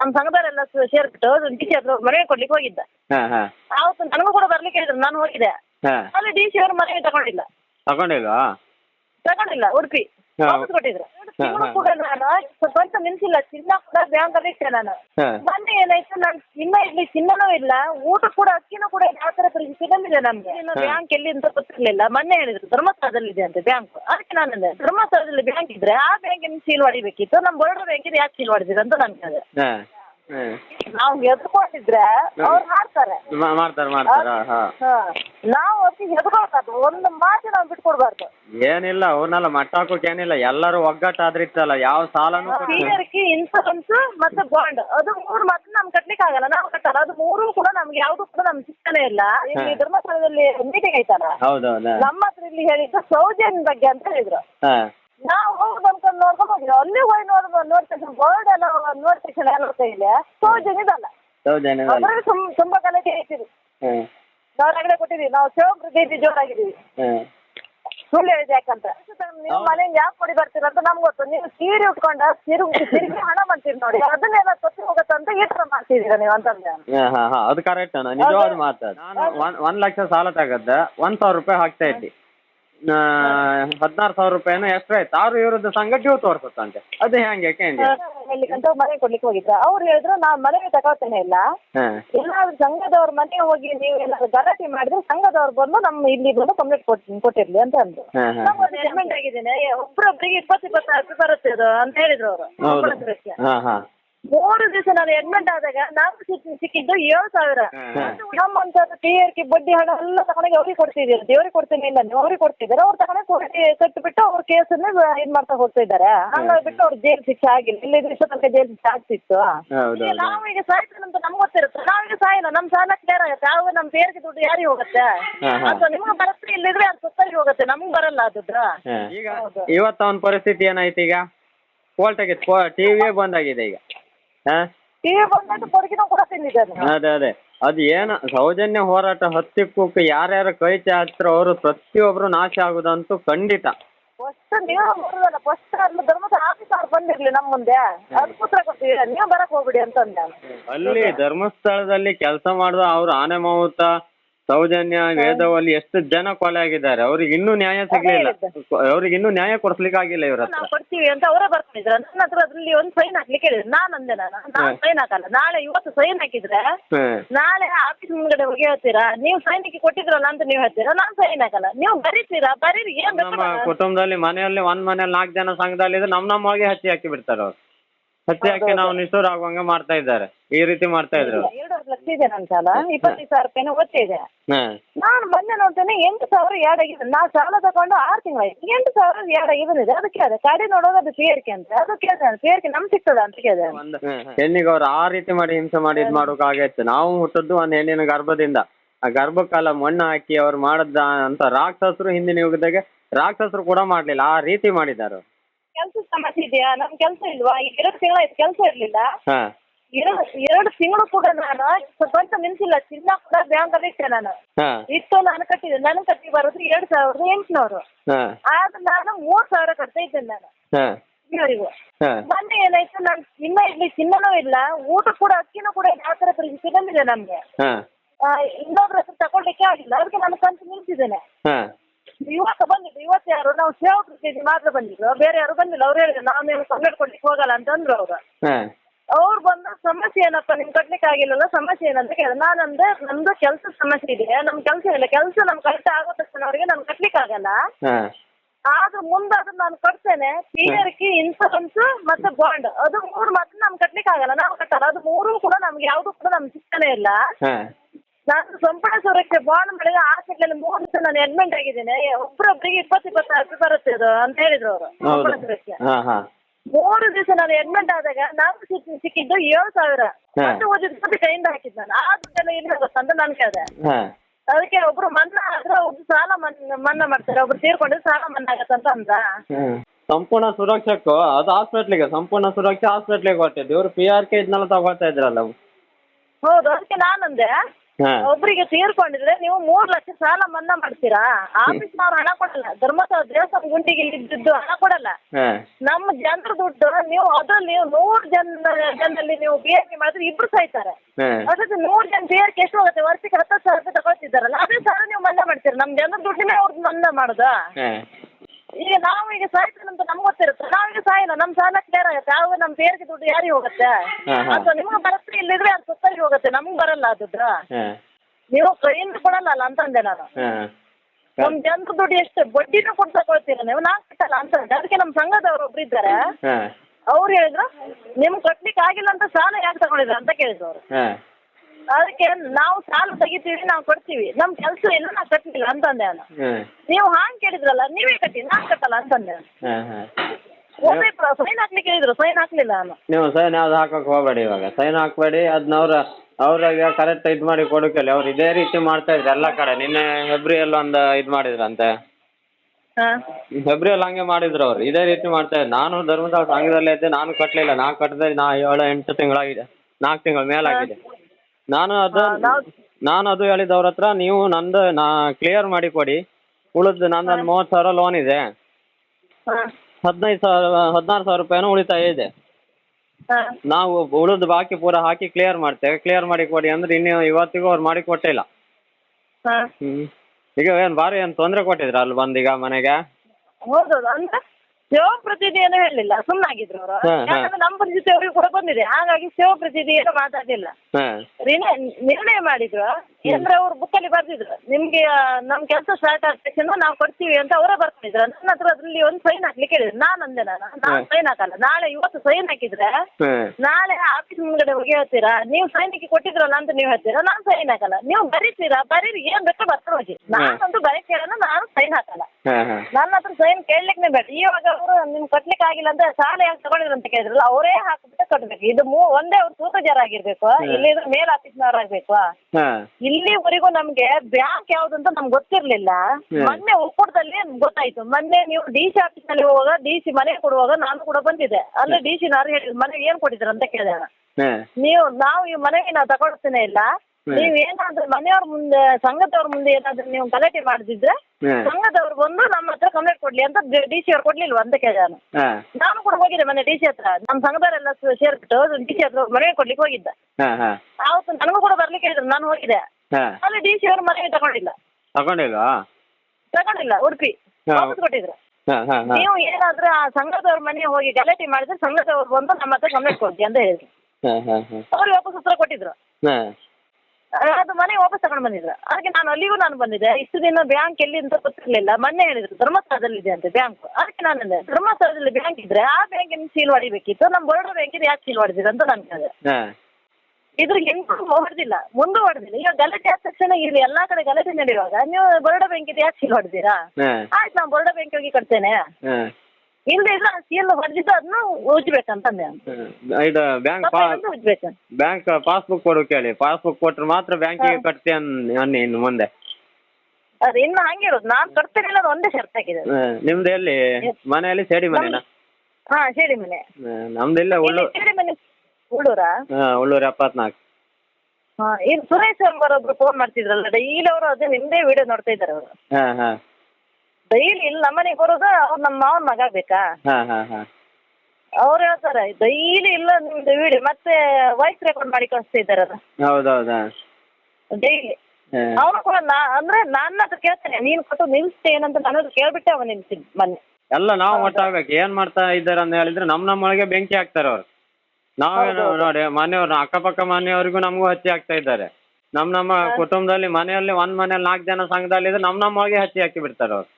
ನಮ್ಮ ಸಂಘದವರೆಲ್ಲ ಸೇರ್ಬಿಟ್ಟು ಸೇರ್ಬಿಟ್ಟು D C ಹತ್ರ ಮನೆ ಕೊಡ್ಲಿಕ್ಕೆ ಹೋಗಿದ್ದ. ಹಾಂ ಹಾಂ. ಅವತ್ತು ನನಗೂ ಕೂಡ ಬರ್ಲಿಕ್ಕೆ ಹೇಳಿದ್ರು ನಾನು ಹೋಗಿದ್ದೆ. ಹಾಂ. ಅಲ್ಲಿ ಡಿ ಸಿ ಅವರು ಮನೆ ತಗೊಂಡಿಲ್ಲ. ತಗೊಂಡಿಲ್ವಾ? ತಗೊಂಡಿಲ್ಲ ಉಡುಪಿ. ವಾಪಸ್ ಕೊಟ್ಟಿದ್ರು. ತಿಂಗಳು. ಕೂಡ ನಾನು ಸ್ವಂತ ನಿಲ್ಸಿಲ್ಲ ಚಿನ್ನ ಕೂಡ ಬ್ಯಾಂಕ್ ಅಲ್ಲಿ ಇಟ್ಟೆ ನಾನು. ಮೊನ್ನೆ ಏನಾಯ್ತು ನಾನು ಚಿನ್ನ ಇಲ್ಲಿ ಚಿನ್ನನೂ ಇಲ್ಲ ಊಟ ಕೂಡ ಅಕ್ಕಿನೂ ಕೂಡ ಯಾವ ತರ ಪರಿಸ್ಥಿತಿ ಬಂದಿದೆ ನಮ್ಗೆ. ಇನ್ನು ಬ್ಯಾಂಕ್ ಎಲ್ಲಿ ಅಂತ ಗೊತ್ತಿರ್ಲಿಲ್ಲ. ಮೊನ್ನೆ ಹೇಳಿದ್ರು ಧರ್ಮಸ್ಥಳದಲ್ಲಿ ಇದೆ ಅಂತ ಬ್ಯಾಂಕ್ ಅದಕ್ಕೆ ನಾನು ಧರ್ಮಸ್ಥಳದಲ್ಲಿ ಬ್ಯಾಂಕ್ ಇದ್ರೆ ಆ ಬ್ಯಾಂಕಿನ ಸೀಲ್ ಹೊಡಿಬೇಕಿತ್ತು. ನಮ್ಮ ಬರೋಡ ಬ್ಯಾಂಕ್ ಯಾಕೆ ಸೀಲ್ ಹೊಡೆದಿದೆ ಅಂತ ಹಾಂ. ನಾವು ಎದ್ಕೊಂಡಿದ್ರೆ ಅವ್ರು ಹಾಡ್ತಾರೆ ಮಾಡ್ತಾರೆ ಮಾಡ್ತಾರೆ ಹಾ, ಹಾ. ನಾವು ಅತಿ ಎದ್ಕೊಳ್ಬಾರ್ದು ಒಂದು ಮಾತು ನಾವು ಬಿಟ್ಕೊಡ್ಬಾರ್ದು. ಏನಿಲ್ಲ ಅವ್ರನ್ನೆಲ್ಲ ಮಟ್ಟ ಹಾಕೋಕೆ ಏನಿಲ್ಲ. ಎಲ್ಲರೂ ಒಗ್ಗಟ್ಟಾದ್ರೆ ಇತ್ತಲ್ಲ ಯಾವ ಸಾಲನೂ ಕೊಟ್ಟಿಲ್ಲ ಪಿಆರ್ಕಿ ಇನ್ಸೂರೆನ್ಸ್ ಮತ್ತೆ ಬಾಂಡ್ ಅದು ಮೂರು ಮಾತ್ರ ನಮ್ಗೆ ಕಟ್ಲಿಕ್ಕೆ ಆಗಲ್ಲ ನಾವು ಕಟ್ಟಲ್ಲ. ಅದು ಮೂರು ಕೂಡ ನಮ್ಗೆ ಯಾವ್ದು ಕೂಡ ನಮ್ಗೆ ಸಿಗ್ತಾನೆ ಇಲ್ಲ. ಇಲ್ಲಿ ಧರ್ಮಸ್ಥಳದಲ್ಲಿ ಮೀಟಿಂಗ್ ಐತಲ್ಲ. ಹೌದೌದಾ ನಮ್ಮ ಹತ್ರ ಇಲ್ಲಿ ಹೇಳಿದ್ದು ಸೌಜನ್ಯ ಬಗ್ಗೆ ಅಂತ ಹೇಳಿದ್ರು. ಹಾಂ. ನೋಡ್ಕೊಂಡು ಅಲ್ಲಿ ಹೋಗಿ ನೋಡ್ ನೋಡ್ ತಕ್ಷಣ ಬೋರ್ಡ್ ಎಲ್ಲ ನೋಡ್ ತಕ್ಷಣ ಎಲ್ಲ ಕೈಲಿ ಸೌಜನ್ಯದಲ್ಲಿ ಅದ್ರಲ್ಲಿ ತುಂಬ ತುಂಬಾ ಗಲಾಟೆ ಐತಿವಿ ಹಾಂ ನಾವು ರಗಡೆ ಕೊಟ್ಟಿದೀವಿ. ನಾವು ಜೋರಾಗಿದ್ದೀವಿ. ಹಾಂ ಸುಳ್ಳು ಹೇಳಿದೆ ಯಾಕಂತ ನೀವು ಮನೆಯಿಂದ ಯಾಕೆ ಕೊಡಿ ಬರ್ತೀರ ಅಂತ ನಮ್ಗೆ ಗೊತ್ತು. ನೀವು ಸೀರೆ ಉಟ್ಕೊಂಡ ಹಣ ಮಾಡ್ತೀರಿ ನೋಡಿ. ಅದನ್ನೆಲ್ಲ ಕೊಟ್ಟು ಹೋಗುತ್ತೆ ಅಂತ ಮಾಡ್ತಿದ್ದೀರ ನೀವು ಅದು ಕರೆಕ್ಟ್ ನಿಜವಾದ ಮಾತು ನಾನು ಒನ್ ಲಕ್ಷ ಸಾಲ ತಗದ್ದ. ಒಂದ್ ಸಾವಿರ ರೂಪಾಯಿ ಹಾಕ್ತಾ ಇದ್ದಿ. ಹದಿನಾರು ಸಾವಿರ ರೂಪಾಯಿನ ಎಷ್ಟು ಆಯ್ತು. ಅವ್ರ ವಿರುದ್ಧ ಸಂಘ ಡ್ಯೂ ತೋರಿಸುತ್ತಂತೆ. ಅದು ಹೆಂಗೆ ಕೇಂದ್ರ ಮನೆ ಕೊಡ್ಲಿಕ್ಕೆ ಹೋಗಿದ್ರು. ಅವ್ರು ಹೇಳಿದ್ರು ನಾನು ಮನೆಗೆ ತಗೋತೇನೆ ಇಲ್ಲ. ಎಲ್ಲಾದ್ರೂ ಸಂಘದವ್ರ ಮನೆಗೆ ಹೋಗಿ ನೀವು ಏನಾದ್ರು ಗಲಾಟೆ ಮಾಡಿದ್ರೆ ಸಂಘದವ್ರು ಬಂದು ನಮ್ಮ ಇಲ್ಲಿ ಬಂದು ಕಂಪ್ಲೇಂಟ್ ಕೊಟ್ಟು ಕೊಟ್ಟಿರ್ಲಿ ಅಂತ ಅಂದ್ರು. ಪೇಮೆಂಟ್ ಆಗಿದ್ದೇನೆ. ಒಬ್ರೊಬ್ರಿಗೆ ಇಪ್ಪತ್ತು ಇಪ್ಪತ್ತು ರೂಪಾಯಿ ಬರುತ್ತೆ ಅದು ಅಂತ ಹೇಳಿದ್ರು ಅವರು. ಮೂರು ದಿವಸ ನಾನು ಅಡ್ಮಿಟ್ ಆದಾಗ ನಾವು ಸಿಕ್- ಸಿಕ್ಕಿದ್ದು ಏಳು ಸಾವಿರ. ನಮ್ಮಂತ ನಮ್ಮಂತದ್ದು ಟಿ ಆರ್ ಕೆ ಬಡ್ಡಿ ಹಣ ಎಲ್ಲ ತಗೊಂಡೋಗಿ ಅವ್ರಿಗೆ ಕೊಡ್ತಿದ್ದೀರಿ? ದೇವ್ರಿಗೆ ಕೊಡ್ತೀನಿ ಇಲ್ಲ ನೀವು ಅವ್ರಿಗೆ ಕೊಡ್ತಿದ್ದಾರೆ? ಅವ್ರು ತಗೊಂಡು ಕೊಟ್ಟು ಬಿಟ್ಟು ಅವ್ರ ಕೇಸನ್ನ ಇದ್ ಮಾಡ್ತಾ ಹೋಗ್ತಾ ಇದ್ದಾರೆ ಹಂಗಾಗ್ಬಿಟ್ಟು ಅವ್ರ ಜೈಲ್ ಶಿಕ್ಷೆ ಆಗಿಲ್ಲ. ಇಲ್ಲಿ ದಿವಸ ತನಕ ಜೈಲ್ ಶಿಕ್ಷೆ ಆಗ್ತಿತ್ತು. ನಾವೀಗ ಈಗ ನಾವು ಈಗ ಸಾಯ್ತೇನೆ ಅಂತ ನಮ್ಗೆ ಗೊತ್ತಿರುತ್ತೆ. ನಾವೀಗ ಸಾಯಿಲ್ಲ. ನಮ್ ಸಾಲ ಕ್ಲಿಯರ್ ಆಗುತ್ತೆ? ಯಾವ ನಮ್ ಪೇರಿಗೆ ದುಡ್ಡು ಯಾರಿಗೆ ಹೋಗುತ್ತೆ. ಅಥವಾ ನಿಮ್ಗೆ ಬರುತ್ತೆ? ಇಲ್ಲಿದ್ರೆ ಅದು ಸುತ್ತಾಗಿ ಹೋಗುತ್ತೆ? ನಮ್ಗೆ ಬರಲ್ಲ ಆ ಇವತ್ತ ಒಂದ್ ಈಗ ಇವತ್ತು ಅವನ ಪರಿಸ್ಥಿತಿ ಏನಾಯ್ತು ಈಗ? ಟಿವಿ ವಿಯೇ ಬಂದಾಗಿದೆ ಈಗ. ಟಿವಿ ಬಂದ್ಬಿಟ್ಟು ಕೊಡಗಿನ ಕೂಡ ತಿಂದಿದ್ದಾನೆ ಅದೇ ಅದೇ. ಅದು ಏನು ಸೌಜನ್ಯ ಹೋರಾಟ ಹತ್ತಿಕ್ಕಕ್ಕೆ ಯಾರ್ಯಾರು ಕೈ ಚಾಚ್ರೋ ಅವರು ಪ್ರತಿಯೊಬ್ರು ನಾಶ ಆಗುದಂತೂ ಖಂಡಿತ. ಫಸ್ಟ್ ನೀವು ಬರೋದಲ್ಲ ಫಸ್ಟ್ ಅಲ್ಲಿ ಧರ್ಮಸ್ಥಳ ಆಫೀಸ್ ಅವ್ರು ಬಂದಿರ್ಲಿ ನಮ್ಮ ಮುಂದೆ. ಅದಕ್ಕೆ ಉತ್ತರ ಕೊಡ್ತೀವಿ. ನೀವು ಬರಕ್ ಹೋಗ್ಬಿಡಿ ಅಂತಂದೆ ನಾನು. ಅಲ್ಲಿ ಧರ್ಮಸ್ಥಳದಲ್ಲಿ ಕೆಲಸ ಮಾಡಿದ ಅವ್ರು ಆನೆ ಮಾವುತ ಸೌಜನ್ಯ ವೇದವಲ್ಲಿ ಎಷ್ಟು ಜನ ಕೊಲೆ ಆಗಿದ್ದಾರೆ? ಅವ್ರಿಗೆ ಇನ್ನೂ ನ್ಯಾಯ ಸಿಗ್ಲಿಲ್ಲ. ಅವ್ರಿಗೆ ಇನ್ನೂ ನ್ಯಾಯ ಕೊಡಿಸ್ಲಿಕ್ಕೆ ಆಗಿಲ್ಲ ಇವ್ರ ಹತ್ರ. ನಾವು ಕೊಡ್ತೀವಿ ಅಂತ ಅವರೇ ಬರ್ಕೊಂಡಿದ್ರು. ನನ್ನ ಹತ್ರ ಅದ್ರಲ್ಲಿ ಒಂದು ಸೈನ್ ಹಾಕ್ಲಿಕ್ಕೆ ಹೇಳಿದ್ರು. ನಾನು ಅಂದೆ ನಾನು. ನಾನು ಸೈನ್ ಹಾಕಲ್ಲ. ನಾಳೆ ಇವತ್ತು ಸೈನ್ ಹಾಕಿದ್ರೆ ಹ್ಮ್ ನಾಳೆ ಆಫೀಸ್ ಮುಂದ್ಗಡೆ ಹೋಗಿ ಹೇಳ್ತೀರಾ? ನೀವು ಸೈನ್ ಹಾಕಿ ಕೊಟ್ಟಿದ್ರಲ್ಲ ಅಂತ ನೀವು ಹೇಳ್ತೀರಾ? ನಾನು ಸೈನ್ ಹಾಕಲ್ಲ. ನೀವು ಬರೀತೀರಾ? ಬರೀರಿ. ಏನ್ ಬೇಕು ನಮ್ಮ ಕುಟುಂಬದಲ್ಲಿ ಮನೆಯಲ್ಲಿ ಒಂದ್ ಮನೇಲಿ ನಾಲ್ಕು ಜನ ಸಂಘದಲ್ಲಿ ಇದ್ರೆ ನಮ್ ಹೋಗಿ ಹಚ್ಚಿ ಹಾಕಿ ಬಿಡ್ತಾರೆ ಅವ್ರು. ಹಾಕಿ ನಾವು ನಿಷ್ಠೂರ ಆಗುವಂಗ ಮಾಡ್ತಾ ಇದ್ದಾರೆ. ಈ ರೀತಿ ಮಾಡ್ತಾ ಇದ್ರು. ಎರಡೂವರೆ ಲಕ್ಷ ಇದೆ ನನ್ನ ಸಾಲ. ಇಪ್ಪತ್ತೈದು ಸಾವಿರ ರೂಪಾಯಿನ ಒತ್ತಿದೆ ಹ್ಮ್ ನಾನು ಮೊನ್ನೆ ನೋಡ್ತೇನೆ ಎಂಟು ಸಾವಿರ ಎರಡು ಆಗಿದೆ ನಾ ಸಾಲ ತಗೊಂಡು ಆರು ತಿಂಗಳಾಯ್ತು. ಎಂಟು ಸಾವಿರ ಎರಡು ಆಗಿ ಬಂದಿದೆ. ಅದಕ್ಕೆ ಅದೇ ಗಾಡಿ ನೋಡೋದು ಅದು ಪೇರಿಕೆ ಅಂತ. ಅದು ಕೇಳಿದೆ ಪೇರಿಕೆ ನಮ್ಗೆ ಸಿಗ್ತದ ಅಂತ ಕೇಳಿದೆ. ಒಂದು ಹೆಣ್ಣಿಗೆ ಅವ್ರು ಆ ರೀತಿ ಮಾಡಿ ಹಿಂಸೆ ಮಾಡಿ ಇದು ಮಾಡೋಕ್ಕಾಗೈತೆ ನಾವು ಹುಟ್ಟದ್ದು ಒಂದು ಹೆಣ್ಣಿನ ಗರ್ಭದಿಂದ. ಆ ಗರ್ಭಕಾಲ ಮಣ್ಣು ಹಾಕಿ ಅವ್ರು ಮಾಡದ ಅಂತ ರಾಕ್ಷಸರು ಹಿಂದಿನ ಯುಗದಾಗೆ ರಾಕ್ಷಸರು ಕೂಡ ಮಾಡ್ಲಿಲ್ಲ. ಆ ರೀತಿ ಮಾಡಿದ್ದಾರೆ ಕೆಲಸ ಸಮಸ್ಯೆ ಇದೆಯಾ? ನಮ್ ಕೆಲಸ ಇಲ್ವಾ? ಈಗ ಎರಡು ತಿಂಗಳ ಕೆಲಸ ಇರ್ಲಿಲ್ಲ. ಹಾ. ಎರಡು ಎರಡು ತಿಂಗಳು ಕೂಡ ನಾನು ಸ್ವಲ್ಪ ನಿಲ್ಸಿಲ್ಲ ಚಿನ್ನ ಕೂಡ ಬ್ಯಾಂಕ್ ಅಲ್ಲಿ ಇಟ್ಟೆ ನಾನು. ಹಾ. ಇಟ್ಟು ನಾನು ಕಟ್ಟಿದ್ದೆ. ನಾನು ಕಟ್ಟಿ ಬರೋದು ಎರಡು ಸಾವಿರದ ಎಂಟುನೂರು. ಹಾ. ಆಗ ನಾನು ಮೂರು ಸಾವಿರ ಕಟ್ತಾ ಇದ್ದೇನೆ ನಾನು. ಹಾ. ಇವರಿಗೂ ಹಾ. ಮೊನ್ನೆ ಏನಾಯ್ತು? ನನ್ ಚಿನ್ನ ಇಲ್ಲಿ ಚಿನ್ನನೂ ಇಲ್ಲ. ಊಟ ಕೂಡ ಅಕ್ಕಿನೂ ಕೂಡ ಯಾವ ತರ ಪರಿಸ್ಥಿತಿ ಬಂದಿದೆ ನಮ್ಗೆ. ಹಾ. ಇನ್ನೊಬ್ರ ಹತ್ರ ತಗೊಳ್ಳಿಕ್ಕೆ ಆಗಿಲ್ಲ. ಅದಕ್ಕೆ ನಾನು ಕಂತು ನಿಲ್ಸಿದ್ದೇನೆ. ಹಾ. ಇವತ್ತು ಬಂದಿದ್ದು ಇವತ್ತು ಯಾರು ನಾವು ಸೇವಾ ಪ್ರತಿನಿಧಿ ಮಾತ್ರ ಬಂದಿದ್ರು ಬೇರೆ ಯಾರು ಬಂದಿಲ್ಲ ಅವ್ರು ಹೇಳಿದ್ರು ನಾವು ನೀವು ಕಂಪ್ಲೇಂಟ್ ಕೊಡ್ಲಿಕ್ಕೆ ಹೋಗಲ್ಲ ಅಂತಂದ್ರು ಅವರು. ಹಾ. ಅವ್ರು ಬಂದು ಸಮಸ್ಯೆ ಏನಪ್ಪ ನಿಮ್ ಕಟ್ಲಿಕ್ಕೆ ಆಗಿಲ್ಲಲ್ಲ ಸಮಸ್ಯೆ ಏನಂತ ಕೇಳ ನಾನಂದ್ರೆ ಅಂದೆ ನಮ್ದು ಕೆಲಸ ಸಮಸ್ಯೆ ಇದೆ ನಮ್ ಕೆಲಸ ಇಲ್ಲ ಕೆಲಸ ನಮ್ ಕಷ್ಟ ಆಗೋ ತಕ್ಷಣ ಅವ್ರಿಗೆ ನಾನು ಕಟ್ಲಿಕ್ಕೆ ಆಗಲ್ಲ. ಹಾ. ಆದ್ರೂ ಅದನ್ನ ನಾನು ಕಟ್ತೇನೆ ಕಿ ಇನ್ಸೂರೆನ್ಸ್ ಮತ್ತೆ ಬಾಂಡ್ ಅದು ಮೂರು ಮಾತ್ರ ನಮ್ಗೆ ಕಟ್ಲಿಕ್ಕೆ ಆಗಲ್ಲ ನಾವು ಕಟ್ಟಲ್ಲ. ಅದು ಮೂರು ಕೂಡ ನಮ್ಗೆ ಯಾವ್ದು ಕೂಡ ನಮ್ಗೆ ಸಿಗ್ತಾನೆ ಇಲ್ಲ. ಹಾ. ನಾನು ಸಂಪೂರ್ಣ ಸುರಕ್ಷೆ ಬಾಂಡ್ ಮಾಡಿದ ಹಾಸ್ಪಿಟ್ಲಲ್ಲಿ ಮೂರು ದಿವಸ ನಾನು ಅಡ್ಮಿಂಟ್ ಆಗಿದ್ದೇನೆ. ಒಬ್ಬರೊಬ್ಬರಿಗೆ ಇಪ್ಪತ್ತು ಇಪ್ಪತ್ತು ಸಾವಿರ ರೂಪಾಯಿ ಬರುತ್ತೆ ಅದು ಅಂತ ಹೇಳಿದ್ರು ಅವರು. ಹೌದು. ಸಂಪೂರ್ಣ ಸುರಕ್ಷೆ ಹಾ ಹಾ. ಮೂರು ದಿವಸ ನಾನು ಅಡ್ಮಿಂಟ್ ಆದಾಗ ನಾನು ಸಿಕ್- ಸಿಕ್ಕಿದ್ದು ಏಳು ಸಾವಿರ. ಹಾ. ಮತ್ತೆ ಓದಿದ ದುಡ್ಡು ಕೈಯಿಂದ ಹಾಕಿದ್ದು ನಾನು. ಆ ದುಡ್ಡೆಲ್ಲ ಇಲ್ಲ ಗೊತ್ತಂತ ನಾನು ಕೇಳಿದೆ. ಹಾ. ಅದಕ್ಕೆ ಒಬ್ರು ಮನ್ನಾ ಆದ್ರೆ ಒಬ್ರು ಸಾಲ ಮನ್ನಾ ಮನ್ನಾ ಮಾಡ್ತಾರೆ. ಒಬ್ರು ತೀರ್ಕೊಂಡ್ರೆ ಸಾಲ ಮನ್ನಾ ಆಗತ್ತೆ ಅಂತ ಅಂದ. ಸಂಪೂರ್ಣ ಸುರಕ್ಷಕ್ಕೂ ಅದು ಹಾಸ್ಪಿಟ್ಲಿಗೆ ಸಂಪೂರ್ಣ ಸುರಕ್ಷೆ ಹಾಸ್ಪಿಟ್ಲಿಗೆ ಕೊಟ್ಟಿದ್ದು. ಇವರು ಪಿ ಆರ್ ಕೆ ಇದನ್ನೆಲ್ಲ ತಗೊಳ್ತಾ ಇದ್ರಲ್ಲ. ಹೌದು ಅದಕ್ಕೆ ನಾನಂದೆ ಹಾ. ಒಬ್ರಿಗೆ ತೀರ್ಕೊಂಡಿದ್ರೆ ನೀವು ಮೂರ್ ಲಕ್ಷ ಸಾಲ ಮನ್ನಾ ಮಾಡ್ತೀರಾ? ಆಫೀಸ್ನವ್ರು ಹಣ ಕೊಡಲ್ಲ. ಧರ್ಮಸ್ಥಳ ದೇವಸ್ಥಾನ ಗುಂಡಿಗೆ ಇದ್ದಿದ್ದು ಹಣ ಕೊಡಲ್ಲ. ಹಾ. ನಮ್ಮ ಜನರ ದುಡ್ಡು ನೀವು ಅದ್ರಲ್ಲಿ ನೀವು ನೂರು ಜನ ಜನರಲ್ಲಿ ನೀವು ಬಿ ಎಸ್ ಸಿ ಮಾಡಿದ್ರೆ ಇಬ್ರು ಸಾಯ್ತಾರೆ. ಅದ್ರದ್ದು ನೂರ್ ಜನ ಬಿ ಆರ್ ಕೆ ಎಷ್ಟು ಹೋಗುತ್ತೆ? ವರ್ಷಕ್ಕೆ ಹತ್ತು ಸಾವಿರ ರೂಪಾಯಿ ತಗೊಳ್ತಿದ್ದಾರಲ್ಲ ಅದೇ ಸಾಲ ನೀವು ಮನ್ನಾ ಮಾಡ್ತೀರಾ? ನಮ್ಮ ಜನರ ದುಡ್ಡಿನ ಅವ್ರದ್ದು ಮನ್ನಾ ಮಾಡುದ? ಹಾ. ಈಗ ನಾವು ಈಗ ಸಾಯ್ತಾರಂತ ಅಂತ ನಮ್ಗೆ ಗೊತ್ತಿರುತ್ತೆ ಸಾಯಿಲ್ಲ ನಮ್ಮ ಸಾಲ ಕ್ಲಿಯರ್ ಆಗುತ್ತೆ? ಆವಾಗ ನಮ್ಮ ಬೇರೆಗೆ ದುಡ್ಡು ಯಾರಿಗೆ ಹೋಗುತ್ತೆ? ಹಾ, ಹಾ. ಅಥವಾ ನಿಮ್ಗೆ ಬರುತ್ತೆ ಇಲ್ಲಿದ್ರೆ ಅದು ಸುತ್ತಲ್ಲಿ ಹೋಗುತ್ತೆ. ನಮ್ಗೆ ಬರಲ್ಲ ಆ ದುಡ್ಡು. ಹಾ. ನೀವು ಕೈಯಿಂದ ಕೊಡಲ್ಲ ಅಲ್ಲ ಅಂತಂದೆ ನಾನು. ನಮ್ ಜನರ ದುಡ್ಡು ಎಷ್ಟು? ಬಡ್ಡಿನೂ ಕೊಟ್ಟು ತಗೊಳ್ತೀರ ನೀವು? ನಾನ್ ಕಟ್ಟಲ್ಲ ಅಂತಂದೆ. ಅದಕ್ಕೆ ನಮ್ಮ ಸಂಘದವ್ರು ಒಬ್ರು ಇದ್ದಾರೆ. ಹಾ. ಅವ್ರು ಹೇಳಿದ್ರು ನಿಮ್ಗೆ ಕಟ್ಲಿಕ್ಕೆ ಆಗಿಲ್ಲ ಅಂತ ಸಾಲ ಯಾಕೆ ತಗೊಂಡಿದ್ರ ಅಂತ ಕೇಳಿದ್ರು ಅವರು ಹಾ. ಅದಕ್ಕೆ ನಾವು ಸಾಲ ತೆಗಿತೀವಿ ನಾವು ಕೊಡ್ತೀವಿ ನಮ್ ಕೆಲಸ ಇಲ್ಲ ನಾವು ಕಟ್ಟಲಿಲ್ಲ ಅಂತಂದೆ ನಾನು. ಹಾ. ನೀವು ಹಾಂಗ್ ಕೇಳಿದ್ರಲ್ಲ ನೀವೇ ಕಟ್ಟಿ ನಾನ್ ಕಟ್ಟಲ್ಲ ಅಂತಂದೆ ನಾನು. ಹಾ ಹಾ. ಸೈನ್ ಹಾಕ್ಲಿಕ್ಕೆ ಹೇಳಿದ್ರು ಸೈನ್ ಹಾಕ್ಲಿಲ್ಲ ನಾನು. ನೀವು ಸೈನ್ ಯಾವ್ದು ಹಾಕಕ್ಕೆ ಹೋಗಬೇಡಿ ಇವಾಗ. ಸೈನ್ ಹಾಕ್ಬೇಡಿ ಅದ್ನ ಅವ್ರ ಅವ್ರಿಗೆ ಕರೆಕ್ಟ್ ಇದು ಮಾಡಿ ಕೊಡೋಕಲ್ಲ ಅವ್ರು ಇದೇ ರೀತಿ ಮಾಡ್ತಾ ಇದ್ರು ಎಲ್ಲಾ ಕಡೆ. ನಿನ್ನೆ ಫೆಬ್ರಿಯಲ್ಲಿ ಒಂದ್ ಇದ್ ಮಾಡಿದ್ರಂತೆ. ಹಾಂ. ಫೆಬ್ರಿಯಲ್ಲಿ ಹಂಗೆ ಮಾಡಿದ್ರು ಅವ್ರು. ಇದೇ ರೀತಿ ಮಾಡ್ತಾ ಇದ್ರು. ನಾನು ಧರ್ಮಸ್ಥಳ ಸಂಘದಲ್ಲೇ ಇದ್ದೆ ನಾನು ಕಟ್ಟಲಿಲ್ಲ ನಾ ಕಟ್ಟದೆ ನಾ ಏಳು ಎಂಟು ತಿಂಗಳಾಗಿದೆ. ನಾಲ್ಕು ತಿಂಗಳ ಮೇಲಾಗಿದೆ. ನಾನು ಅದು ಹಾ, ನಾವು- ನಾನು ಅದು ಹೇಳಿದ್ದು ಅವ್ರ ಹತ್ರ ನೀವು ನಂದು ನಾ ಕ್ಲಿಯರ್ ಮಾಡಿ ಕೊಡಿ. ಉಳಿದು ನಂದು ಮೂವತ್ತು ಸಾವಿರ ಲೋನ್ ಇದೆ. ಹಾಂ. ಹದಿನೈದು ಸಾವಿರ ಹದಿನಾರು ಸಾವಿರ ರೂಪಾಯಿನೂ ಉಳಿತಾಯ ಇದೆ. ಹಾಂ. ನಾವು ಉಳಿದ ಬಾಕಿ ಪೂರ ಹಾಕಿ ಕ್ಲಿಯರ್ ಮಾಡ್ತೇವೆ. ಕ್ಲಿಯರ್ ಮಾಡಿ ಕೊಡಿ ಅಂದ್ರೆ ಇನ್ನು ಇವತ್ತಿಗೂ ಅವ್ರು ಮಾಡಿ ಕೊಟ್ಟಿಲ್ಲ ಹಾಂ. ಹ್ಞೂ ಈಗ ಏನ್ ಬಾರಿ ಏನ್ ತೊಂದರೆ ಕೊಟ್ಟಿದ್ರ ಅಲ್ಲಿ ಬಂದೀಗ ಮನೆಗೆ? ಹೌದು ಅಂದ್ರೆ ಏನು ಹೇಳಲಿಲ್ಲ ಸುಮ್ಮನಾಗಿದ್ರು ಅವರು. ಹಾ, ಹಾ. ಯಾಕಂದ್ರೆ ನಮ್ಮ ಜೊತೆ ಅವ್ರಿಗೆ ಕೂಡ ಬಂದಿದೆ. ಹಾಗಾಗಿ ಸೇವಾ ಪ್ರತಿನಿಧಿ ಏನು ಮಾತಾಡಲಿಲ್ಲ. ಹಾಂ. ನಿರ್ಣಯ ಮಾಡಿದ್ರು. ಅಂದ್ರೆ ಅವ್ರು ಬುಕ್ಕಲ್ಲಿ ಬರ್ದಿದ್ರು? ನಿಮ್ಗೆ ನಮ್ ಕೆಲಸ ಸ್ಟಾರ್ಟ್ ಆದ ತಕ್ಷಣ ನಾವು ಕೊಡ್ತೀವಿ ಅಂತ ಅವರೇ ಬರ್ತಿದ್ರು ನನ್ನ ಹತ್ರ ಅದ್ರಲ್ಲಿ ಒಂದು ಸೈನ್ ಹಾಕ್ಲಿಕ್ಕೆ ಹೇಳಿದ್ರು. ನಾನು ಅಂದೆ ನಾನು ನಾನು ಸೈನ್ ಹಾಕಲ್ಲ. ನಾಳೆ ಇವತ್ತು ಸೈನ್ ಹಾಕಿದ್ರೆ ನಾಳೆ ಆಫೀಸ್ ಮುಂದ್ಗಡೆ ಹೋಗಿ ಹೇಳ್ತೀರಾ? ನೀವು ಸೈನ್ ಹಾಕಿ ಕೊಟ್ಟಿದ್ರಲ್ಲ ಅಂತ ನೀವು ಹೇಳ್ತೀರಾ? ನಾನು ಸೈನ್ ಹಾಕಲ್ಲ. ನೀವು ಬರೀತೀರಾ? ಬರೀರಿ. ಏನ್ ಬೇಕೋ ಬರ್ತಾರೆ ಹೋಗಿ. ನಾನಂತೂ ಬರೀ ಕೇಳೋಣ ನಾನು ಸೈನ್ ಹಾಕಲ್ಲ. ನನ್ನ ಹತ್ರ ಸೈನ್ ಕೇಳಲಿಕ್ಕೆ ಬೇಡ. ಇವಾಗ ಅವರು ನಿಮ್ ಕಟ್ಲಿಕ್ಕೆ ಆಗಿಲ್ಲ ಅಂದ್ರೆ ಸಾಲ ಯಾಕೆ ತಗೊಂಡಿದ್ರು ಅಂತ ಕೇಳಿದ್ರಲ್ಲ ಅವರೇ ಹಾಕ್ಬಿಟ್ಟು ಕಟ್ಬೇಕು. ಇದು ಮೂ ಒಂದೇ ತೂಕ ಜರ ಆಗಿರ್ಬೇಕು ಇಲ್ಲಿ ಮೇಲ್ ಆಫೀಸ್ನವ್ರ ಆಗ್ಬೇಕು ಹಾಂ ಇಲ್ಲಿವರೆಗೂ ನಮ್ಗೆ ಬ್ಯಾಂಕ್ ಯಾವ್ದು ಅಂತ ನಮ್ಗೆ ಗೊತ್ತಿರ್ಲಿಲ್ಲ. ಮೊನ್ನೆ ಒಕ್ಕೂಟದಲ್ಲಿ ಗೊತ್ತಾಯ್ತು? ಮೊನ್ನೆ ನೀವು ಡಿ ಸಿ ಆಫೀಸ್ನಲ್ಲಿ ಹೋಗುವಾಗ ಡಿ ಸಿ ಮನೆ ಕೊಡುವಾಗ ನಾನು ಕೂಡ ಬಂದಿದ್ದೆ. ಅಲ್ಲ ಡಿ ಸಿ ನಾರು ಹೇಳಿದ್ರು ಮನೆಗೆ ಏನ್ ಕೊಟ್ಟಿದ್ರು ಅಂತ ಕೇಳಿದೆ. ನೀವು ನಾವು ಈ ಮನೆಗೆ ನಾವು ತಗೊಳ್ತೇನೆ ಇಲ್ಲ. ನೀವು ಏನಾದ್ರೂ ಮನೆಯವ್ರ ಮುಂದೆ ಸಂಘದವ್ರ ಮುಂದೆ ಏನಾದ್ರೂ ನೀವು ಗಲಾಟೆ ಮಾಡಿದ್ರೆ ಸಂಘದವ್ರು ಬಂದು ನಮ್ಮ ಹತ್ರ ಕಂಪ್ಲೇಂಟ್ ಕೊಡ್ಲಿ ಅಂತ ಡಿ ಸಿ ಅವ್ರು ಕೊಡ್ಲಿಲ್ವಾ ಅಂತ ಕೇಳಿದೆ ನಾನು ಕೂಡ ಹೋಗಿದ್ದೆ ಮನೆ ಡಿ ಸಿ ಹತ್ರ. ನಮ್ಮ ಸಂಘದವರೆಲ್ಲ ಸೇರ್ಬಿಟ್ಟು ಡಿ ಸಿ ಹತ್ರ ಮನೆಗೆ ಕೊಡ್ಲಿಕ್ಕೆ ಹೋಗಿದ್ದೆ. ಅವತ್ತು ನನಗೂ ಕೂಡ ಬರ್ಲಿಕ್ಕೆ ಹೇಳಿದ್ರು ನಾನು ಹೋಗಿದೆ ಅಲ್ಲಿ ಡಿ ಸಿ ಅವರು ಮನೆಗೆ ತಗೊಂಡಿಲ್ಲ. ತಗೊಂಡಿಲ್ಲ ತಗೊಂಡಿಲ್ಲ ಉಡುಪಿ. ಕೊಟ್ಟಿದ್ರು. ನೀವು ಏನಾದ್ರೂ ಆ ಸಂಘದವ್ರ ಮನೆಗೆ ಹೋಗಿ ಗಲಾಟೆ ಮಾಡಿದ್ರೆ ಸಂಘದವ್ರು ಬಂದು ನಮ್ಮ ಹತ್ರ ಕಂಪ್ಲೇಂಟ್ ಕೊಡ್ತೀವಿ ಅಂತ ಹೇಳಿದ್ರು. ಅವ್ರಿಗೆ ಅವ್ರು ವಾಪಸ್ ಉತ್ತರ ಕೊಟ್ಟಿದ್ರು. ಅದು ಮನೆಗೆ ವಾಪಸ್ ತಗೊಂಡು ಬಂದಿದ್ರು. ಅದಕ್ಕೆ ನಾನು ಅಲ್ಲಿಗೂ ನಾನು ಬಂದಿದ್ದೆ. ಇಷ್ಟು ದಿನ ಬ್ಯಾಂಕ್ ಎಲ್ಲಿ ಅಂತ ಗೊತ್ತಿರಲಿಲ್ಲ. ಮೊನ್ನೆ ಹೇಳಿದ್ರು ಧರ್ಮಸ್ಥಳದಲ್ಲಿ ಇದೆ ಅಂತ ಬ್ಯಾಂಕ್ ಅದಕ್ಕೆ ನಾನು ಅಂದೆ ಧರ್ಮಸ್ಥಳದಲ್ಲಿ ಬ್ಯಾಂಕ್ ಇದ್ರೆ ಆ ಬ್ಯಾಂಕಿನ ಸೀಲ್ ಹೊಡಿಬೇಕಿತ್ತು ನಮ್ಮ ಬರೋಡ ಬ್ಯಾಂಕಿನ ಯಾಕೆ ಸೀಲ್ ಹೊಡೆದಿದೆ ಅಂತ ನಾನು ಕೇಳಿದೆ. ಹಾಂ. ಇದ್ರ ಹೆಂಗೂ ಹೊಡೆದಿಲ್ಲ. ಮುಂದೆ ಹೊಡೆದಿಲ್ಲ. ಈಗ ಗಲಾಟೆ ಆದ ತಕ್ಷಣ ಇಲ್ಲಿ ಎಲ್ಲಾ ಕಡೆ ಗಲಾಟೆ ನಡೆಯುವಾಗ ನೀವು ಬರೋಡ ಬ್ಯಾಂಕಿದ ಯಾಕೆ ಸೀಲ್ ಹೊಡೆದಿರಾ ಹಾಂ. ಆಯ್ತು ನಾನು ಬರೋಡ ಬ್ಯಾಂಕ್ ಹೋಗಿ ಕಟ್ತೇನೆ. ಹಾಂ. ಇಲ್ಲದೆ ಇಲ್ಲ ಸೀಲ್ ಹೊಡೆದಿದ್ದು ಅದನ್ನ ಉಜ್ಬೇಕಂತಂದೆ. ಇದು ಬ್ಯಾಂಕ್ ಪಾ ಬ್ಯಾಂಕ್ ಪಾಸ್ಬುಕ್ ಕೊಡು ಕೇಳಿ. ಪಾಸ್ಬುಕ್ ಕೊಟ್ರೆ ಮಾತ್ರ ಬ್ಯಾಂಕಿಗೆ ಕಟ್ತಿ ಅನ್ ಅನ್ನಿ ಇನ್ನು ಮುಂದೆ. ಅದು ಇನ್ನು ಹಂಗೆ ಇರೋದು. ನಾನು ಕಟ್ತೇನೆ ಅನ್ನೋದು ಒಂದೇ ಶರ್ತ್ ಆಗಿದೆ ನಿಮ್ದು ಎಲ್ಲಿ? ಮನೆಯಲ್ಲಿ ಸೇಡಿ ಮನೆನಾ? ಹಾ ಸೇಡಿ ಮನೆ. ನಮ್ದು ಇಲ್ಲ ಇಲ್ಲಿ ಉಳ್ಳು ಶೇಡಿ ಮನೆ? ಉಳ್ಳೂರಾ? ಹಾ ಉಳ್ಳೂರ ಎಪ್ಪತ್ನಾಲ್ಕು. ಹಾ ಇಲ್ಲಿ ಸುರೇಶ್ ಅವ್ರು ಒಬ್ರು ಫೋನ್ ಮಾಡ್ತಿದ್ರಲ್ಲ ಡೈಲಿ ಅವರು ಅದೇ ನಿಮ್ದೇ ವಿಡಿಯೋ ನೋಡ್ತಾ ಇದ್ದಾರೆ ಅವರು. ಹಾ ಹಾಂ. ಡೈಲಿ ಇಲ್ಲಿ ನಮ್ಮನೆಗೆ ಬರೋದು ಅವ್ರ ನಮ್ಮ ಮಾವನ ಮಗ ಬೇಕಾ? ಹಾಂ ಹಾಂ ಹಾಂ. ಅವ್ರು ಹೇಳ್ತಾರೆ ಡೈಲಿ ಇಲ್ಲ ನಿಮ್ದು ವಿಡಿಯೋ ಮತ್ತೆ ವಾಯ್ಸ್ ರೆಕಾರ್ಡ್ ಮಾಡಿ ಕಳಿಸ್ತಾ ಇದ್ದಾರಲ್ಲ? ಹೌದೌದಾ? ಡೈಲಿ. ಹಾಂ. ಅವನು ಕೂಡ ನಾ ಅಂದ್ರೆ ನಾನು ಅದ್ರ ಕೇಳ್ತೇನೆ ನೀನು ಕೊಟ್ಟು ನಿಲ್ಸ್ತೇ ಏನಂತ ನಾನು ಅದ್ರ ಕೇಳ್ಬಿಟ್ಟೆ ಅವನು ನಿಲ್ಸಿದ್ ಮೊನ್ನೆ ಎಲ್ಲ ನಾವು ಒಟ್ಟಾಗ್ಬೇಕು ಏನ್ ಮಾಡ್ತಾ ಇದ್ದಾರೆ ಅಂತ ಹೇಳಿದ್ರೆ ನಮ್ಮ ನಮ್ಮೊಳಗೆ ಬೆಂಕಿ ಹಾಕ್ತಾರೆ ಅವ್ರು. ನಾವೇನು ನೋಡಿ ಮನೆಯವ್ರು ಅಕ್ಕಪಕ್ಕ ಮನೆಯವ್ರಿಗೂ ನಮಗೂ ಹಚ್ಚಿ ಹಾಕ್ತಾ ಇದ್ದಾರೆ. ನಮ್ಮ ನಮ್ಮ ಕುಟುಂಬದಲ್ಲಿ ಮನೆಯಲ್ಲಿ ಒಂದ್ ಮನೆಯಲ್ಲಿ ನಾಲ್ಕು ಜನ ಸಂಘದಲ್ಲಿ ಇದ್ರೆ ನಮ್ಮ ನಮ್ಮೊಳಗೆ ಹಚ್ಚಿ ಹಾಕಿ ಬಿಡ್ತಾರೆ ಅವ್ರು.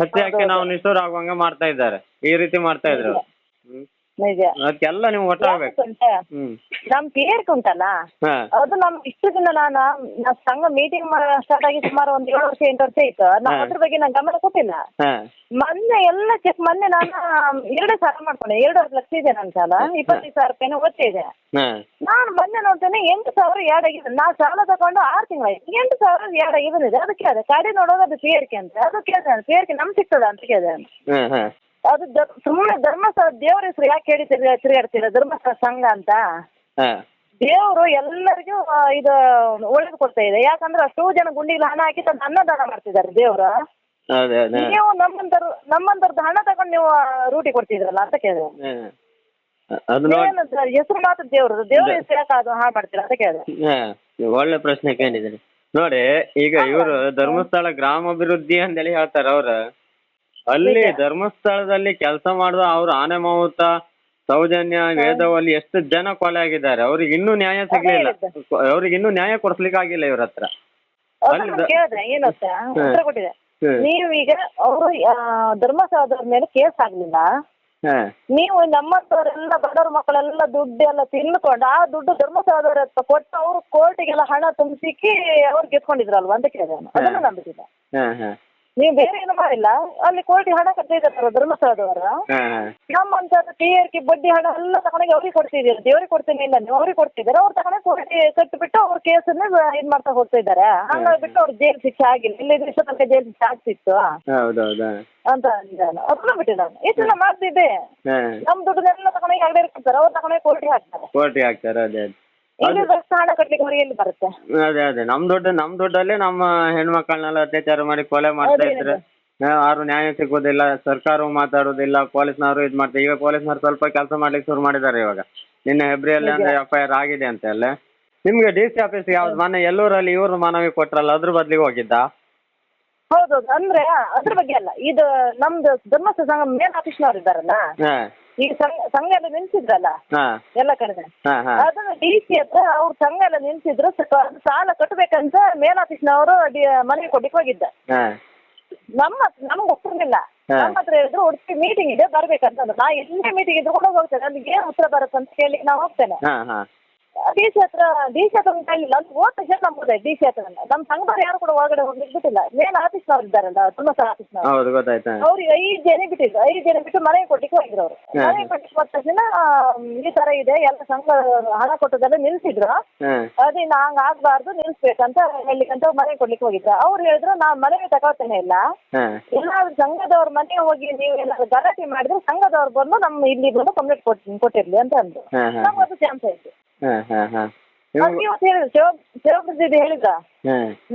ಹಾಕಿ ನಾವು ನಿಷ್ಠುರ ಆಗುವಂಗೆ ಮಾಡ್ತಾ ಇದ್ದಾರೆ. ಈ ರೀತಿ ಮಾಡ್ತಾ ಇದ್ರು. ಹ್ಮ್. ನಿಜ. ಅದಕ್ಕೆಲ್ಲ ನೀವು ಒಟ್ಟಾಗಬೇಕು. ಗೊತ್ತುಂಟಾ? ಹ್ಮ್. ನಮ್ ಪೇರ್ಕ್ ಉಂಟಲ್ಲ ಹಾ. ಅದು ನಮ್ ಇಷ್ಟು ದಿನ ನಾನು ನಾ ಸಂಘ ಮೀಟಿಂಗ್ ಸ್ಟಾರ್ಟ್ ಆಗಿ ಸುಮಾರು ಒಂದ್ ಏಳು ವರ್ಷ ಎಂಟು ವರ್ಷ ಆಯ್ತು. ನಾವು ಹಾ. ಅದ್ರ ಬಗ್ಗೆ ನಾನು ಗಮನ ಕೊಟ್ಟಿಲ್ಲ. ಹಾ. ಮೊನ್ನೆ ಎಲ್ಲ ಚೆಕ್ ಮೊನ್ನೆ ನಾನು ಎರಡು ಸಾಲ ಮಾಡ್ಕೊಂಡೆ. ಎರಡೂವರೆ ಲಕ್ಷ ಇದೆ ನನ್ನ ಸಾಲ ಇಪ್ಪತ್ತೈದು ಸಾವಿರ ರೂಪಾಯಿನ ಒತ್ತೆ ಹಾ. ನಾನು ಮೊನ್ನೆ ನೋಡ್ತೇನೆ ಎಂಟು ಸಾವಿರ ಎರಡ್ ಆಗಿದೆ ನಾ ಸಾಲ ತಗೊಂಡು ಆರು ತಿಂಗಳಾಯ್ತು. ಎಂಟು ಸಾವಿರ ಎರಡ್ ಆಗಿ ಬಂದಿದೆ ಅದಕ್ಕೆ ಅದೇ ಗಾಡಿ ನೋಡೋದು ಅದು ಪೇರಿಕೆ ಅಂತ. ಅದು ಕೇಳಿದೆ ಪೇರಿಕೆ ನಮ್ ಸಿಗ್ತದ ಅಂತ ಕೇಳಿದೆ ನಾನು. ಹಾ ಹಾ. ಅದು ಸುಮ್ಮನೆ ಧರ್ಮಸ್ಥಳ ದೇವ್ರ ಹೆಸರು ಯಾಕೆ ಹೇಳಿ ತಿರ್ಗಾ ತಿರುಗಾಡ್ತೀರ? ಧರ್ಮಸ್ಥಳ ಸಂಘ ಅಂತ? ಹಾ. ದೇವರು ಎಲ್ಲರಿಗೂ ಆ, ಇದು ಒಳ್ಳೇದು ಕೊಡ್ತಾ ಇದೆ. ಯಾಕಂದ್ರೆ ಅಷ್ಟೋ ಜನ ಗುಂಡಿಗೆ ಹಣ ಹಾಕಿ ತಂದು ಅನ್ನದಾನ ಮಾಡ್ತಿದ್ದಾರೆ ದೇವರು. ನೀವು ನಮ್ಮಂತರು ನಮ್ಮಂತರದ್ದು ಹಣ ತಗೊಂಡು ನೀವು ಆ, ರೂಟಿ ಕೊಡ್ತಿದ್ರಲ್ಲ ಅಂತ ಕೇಳಿದೆ. ಹಾ. ಅದು ನೋಡಿ. ಏನು ಸರ್, ಹೆಸರು ಮಾತ್ರ ದೇವ್ರದ್ದು. ದೇವ್ರ ಹೆಸರು ಯಾಕೆ ಅದು ಹಾಳು ಮಾಡ್ತೀರಾ ಅಂತ ಕೇಳಿದೆ. ಹಾ, ನೀವು ಒಳ್ಳೆ ಪ್ರಶ್ನೆ ಕೇಳಿದ್ರಿ. ನೋಡಿ ಈಗ ಇವರು ಧರ್ಮಸ್ಥಳ ಗ್ರಾಮಾಭಿವೃದ್ಧಿ ಅಂತೇಳಿ ಹೇಳ್ತಾರೆ ಅವ್ರ ಅಲ್ಲಿ ಧರ್ಮಸ್ಥಳದಲ್ಲಿ ಕೆಲಸ ಮಾಡಿದ ಅವ್ರು ಆನೆ ಮಾವುತ ಸೌಜನ್ಯ ವೇದವಲ್ಲಿ ಎಷ್ಟು ಜನ ಕೊಲೆ ಆಗಿದ್ದಾರೆ. ಅವ್ರಿಗೆ ಇನ್ನೂ ನ್ಯಾಯ ಸಿಗ್ಲಿಲ್ಲ. ಅವ್ರಿಗೆ ಇನ್ನೂ ನ್ಯಾಯ ಕೊಡ್ಸ್ಲಿಕ್ಕೆ ಆಗಿಲ್ಲ ಇವ್ರ ಹತ್ರ. ಅಲ್ಲಿ ಉತ್ತರ ಕೊಟ್ಟಿದೆ. ಹ್ಮ್. ನೀವೀಗ ಅವರು ಧರ್ಮಸ್ಥಳದವ್ರ ಮೇಲೆ ಕೇಸ್ ಆಗ್ಲಿಲ್ಲ. ಹಾ. ನೀವು ನಮ್ಮಂತವರೆಲ್ಲ ಬಡವ್ರ ಮಕ್ಕಳೆಲ್ಲ ದುಡ್ಡು ಎಲ್ಲ ತಿನ್ಕೊಂಡು ಆ ದುಡ್ಡು ಧರ್ಮಸ್ಥಳದವ್ರ ಹತ್ರ ಕೊಟ್ಟು ಅವರು ಕೋರ್ಟಿಗೆಲ್ಲ ಹಣ ತುಂಬಿಸಿಕ್ಕಿ ಅವ್ರು ಗೆದ್ಕೊಂಡಿದ್ರಲ್ವಾ ಅಂತ ಕೇಳಿದೆ ನಾನು. ಅದನ್ನು ನಂಬಿದ್ದಿಲ್ಲ ಹಾ ಹಾ. ನೀವು ಬೇರೆ ಏನು ಮಾಡಿಲ್ಲ. ಅಲ್ಲಿ ಕೋರ್ಟಿಗೆ ಹಣ ಕಟ್ಟಿದ್ದಾರೆ ಧರ್ಮಸ್ಥಳದವರ. ಆರ್ ಕೆ ಬಡ್ಡಿ ಹಣ ಎಲ್ಲ ತಗೊಂಡೋಗಿ ಅವ್ರಿಗೆ ಕೊಡ್ತಿದ್ದೀರಿ ದೇವ್ರಿಗೆ ಕೊಡ್ತೀನಿ ಇಲ್ಲ ನೀವು ಅವ್ರಿಗೆ ಕೊಡ್ತಿದ್ದಾರೆ? ಅವ್ರು ತಗೊಂಡು ಕೋರ್ಟಿ ಕಟ್ಟಿಬಿಟ್ಟು ಅವ್ರ ಕೇಸನ್ನ ಇದು ಮಾಡ್ತಾ ಹೋಗ್ತಾ ಇದ್ದಾರೆ. ಹಂಗಾಗಿ ಬಿಟ್ಟು ಅವ್ರು ಜೈಲ್ ಶಿಕ್ಷೆ ಆಗಿಲ್ಲ. ಇಲ್ಲಿ ಇಷ್ಟ ತನಕ ಜೈಲ್ ಶಿಕ್ಷೆ ಆಗ್ತಿತ್ತು. ಅಂತ ಅಂದೆ ನಾನು. ಅದನ್ನ ಬಿಟ್ಟೆ ನಾನು ಇದನ್ನ ಮಾಡ್ತಿದ್ದೆ. ಹಾ. ನಮ್ ದುಡ್ಡನ್ನೆಲ್ಲ ತಗೊಂಡೋಗಿ ಅಂಗಡಿ ಕೊಡ್ತಾರೆ. ಅವ್ರು ತಗೊಂಡೋಗಿ ಕೋರ್ಟಿಗೆ ಹಾಕ್ತಾರೆ. ಹಾಕ್ತಾರೆ ಅದೇ. ಅದೇ ಇಲ್ಲಿ ಅಷ್ಟು ಹಣ ಕಟ್ಲಿಕ್ಕೆ ಅವ್ರಿಗೆ ಎಲ್ಲಿ ಬರುತ್ತೆ? ಅದೇ ಅದೇ. ನಮ್ ದುಡ್ಡು ನಮ್ ದುಡ್ಡಲ್ಲಿ ನಮ್ಮ ಹೆಣ್ಮಕ್ಳನ್ನೆಲ್ಲ ಅತ್ಯಾಚಾರ ಮಾಡಿ ಕೊಲೆ ಮಾಡ್ತಾ ಇದ್ರೆ ಯಾರು ನ್ಯಾಯ ಸಿಗೋದಿಲ್ಲ ಸರ್ಕಾರವು ಮಾತಾಡೋದಿಲ್ಲ ಪೊಲೀಸ್ನವರು ಇದು ಮಾಡ್ತಾರೆ ಈಗ ಪೊಲೀಸ್ನವ್ರು ಸ್ವಲ್ಪ ಕೆಲಸ ಮಾಡ್ಲಿಕ್ಕೆ ಶುರು ಮಾಡಿದ್ದಾರೆ ಇವಾಗ. ನಿನ್ನೆ ಹೆಬ್ರಿಯಲ್ಲಿ ಅಂದ್ರೆ ಎಫ್ ಐ ಆರ್ ಆಗಿದೆ ಅಂತ ಅಲ್ಲ. ನಿಮ್ಗೆ ಡಿ ಸಿ ಆಫೀಸ್ ಯಾವ್ದು? ಮೊನ್ನೆ ಎಲ್ಲೂರಲ್ಲಿ ಇವ್ರು ಮನವಿ ಕೊಟ್ರಲ್ಲ ಅದ್ರ ಬದ್ಲಿಗೆ ಹೋಗಿದ್ದ? ಹೌದೌದು ಅಂದ್ರೆ ಅದ್ರ ಬಗ್ಗೆ ಅಲ್ಲ. ಇದು ನಮ್ದು ಧರ್ಮಸ್ಥಳ ಸಂಘ ಮೇನ್ ಆಫೀಸ್ನವ್ರು ಇದ್ದಾರಲ್ಲ? ಈಗ ಸಂಘ ಸಂಘ ಎಲ್ಲ ನಿಲ್ಸಿದ್ರಲ್ಲ? ಹಾ. ಎಲ್ಲ ಕಡೆ ಹಾ ಹಾ. ಅದನ್ನ ಡಿ ಸಿ ಹತ್ರ ಅವ್ರ ಸಂಘ ಎಲ್ಲ ನಿಲ್ಸಿದ್ರು ಸ್ವಲ್ಪ ಅದು ಸಾಲ ಕಟ್ಟಬೇಕಂತ ಮೇಲಾಫೀಸ್ನವರು ಮನವಿ ಕೊಡ್ಲಿಕ್ಕೆ ಹೋಗಿದ್ದ. ಹಾ. ನಮ್ಮ ನಮ್ಗೆ ಗೊತ್ತಿರಲಿಲ್ಲ ಹಾ. ನಮ್ಮ ಹತ್ರ ಹೇಳಿದ್ರು ಉಡುಪಿ ಮೀಟಿಂಗ್ ಇದೆ ಬರ್ಬೇಕಂತ ಅಂದ್ರು. ನಾ ಎಲ್ಲೇ ಮೀಟಿಂಗ್ ಇದ್ರು ಕೂಡ ಹೋಗ್ತೇನೆ. ಅಲ್ಲಿ ಏನ್ ಉತ್ತರ ಬರುತ್ತೆ ಅಂತ ಕೇಳಿ ನಾ ಹೋಗ್ತೇನೆ. ಹಾ ಹಾ. ಡಿ ಸಿ ಹತ್ರ ಡಿ ಸಿ ಹತ್ರ ಹೇಳಿಲ್ಲ. ಅಂತ ಹೋದ ತಕ್ಷಣ ನಮ್ಗೆ ಡಿ ಸಿ ಹತ್ರ ನಮ್ಮ ಸಂಘದವ್ರು ಯಾರು ಕೂಡ ಒಳಗಡೆ ಹೋಗ್ಲಿಕ್ಕೆ ಬಿಟ್ಟಿಲ್ಲ. ಮೇಲ್ ಆಫೀಸ್ನವ್ರು ಇದ್ದಾರಲ್ಲ ತುಂಬಾ ಆಫೀಸ್ನವ್ರು. ಆಫೀಸ್ ನವರು ಹಾ. ಅವ್ರಿಗೆ ಐದು ಜನ ಬಿಟ್ಟಿದ್ರು. ಐದು ಜನ ಬಿಟ್ಟು ಮನೆಗೆ ಕೊಟ್ಟಿಗೆ ಹೋಗಿದ್ರು ಅವರು. ಮನೆ ಮನೆಗೆ ಕೊಟ್ಟಿಗೆ ಹೋದ ತಕ್ಷಣ ಆ, ಈ ತರ ಇದೆ. ಎಲ್ಲ ಸಂಘ ಹಣ ಕೊಟ್ಟದೆಲ್ಲ ನಿಲ್ಸಿದ್ರು. ಹಾ. ಅದೇ ನಾ ಹಂಗ ಆಗ್ಬಾರ್ದು ನಿಲ್ಸ್ಬೇಕಂತ ಹೇಳಿಕಂತ ಮನೆ ಕೊಡ್ಲಿಕ್ಕೆ ಹೋಗಿದ್ರು. ಅವ್ರು ಹೇಳಿದ್ರು ನಾ ಮನೆಗೆ ತಗೊಳ್ತೇನೆ ಇಲ್ಲ ಹಾ. ಎಲ್ಲಾದ್ರೂ ಸಂಘದವ್ರ ಮನೆ ಹೋಗಿ ನೀವು ಏನಾದ್ರು ಗಲಾಟೆ ಮಾಡಿದ್ರೆ ಸಂಘದವ್ರು ಬಂದು ನಮ್ಮ ಇಲ್ಲಿ ಬಂದು ಕಂಪ್ಲೇಂಟ್ ಕೊಟ್ಟು ಕೊಟ್ಟಿರ್ಲಿ ಅಂತ ಅಂದ್ರು. ಹಾ ಹಾ. ನಮ್ಗೆ ಅದು ಚಾನ್ಸ್ ಆಯ್ತು. ಹಾ ಹಾ ಹಾ. ಇವತ್ತು ಹೇಳಿದ್ರು ಶಿವ ಹೇಳಿದ್ರ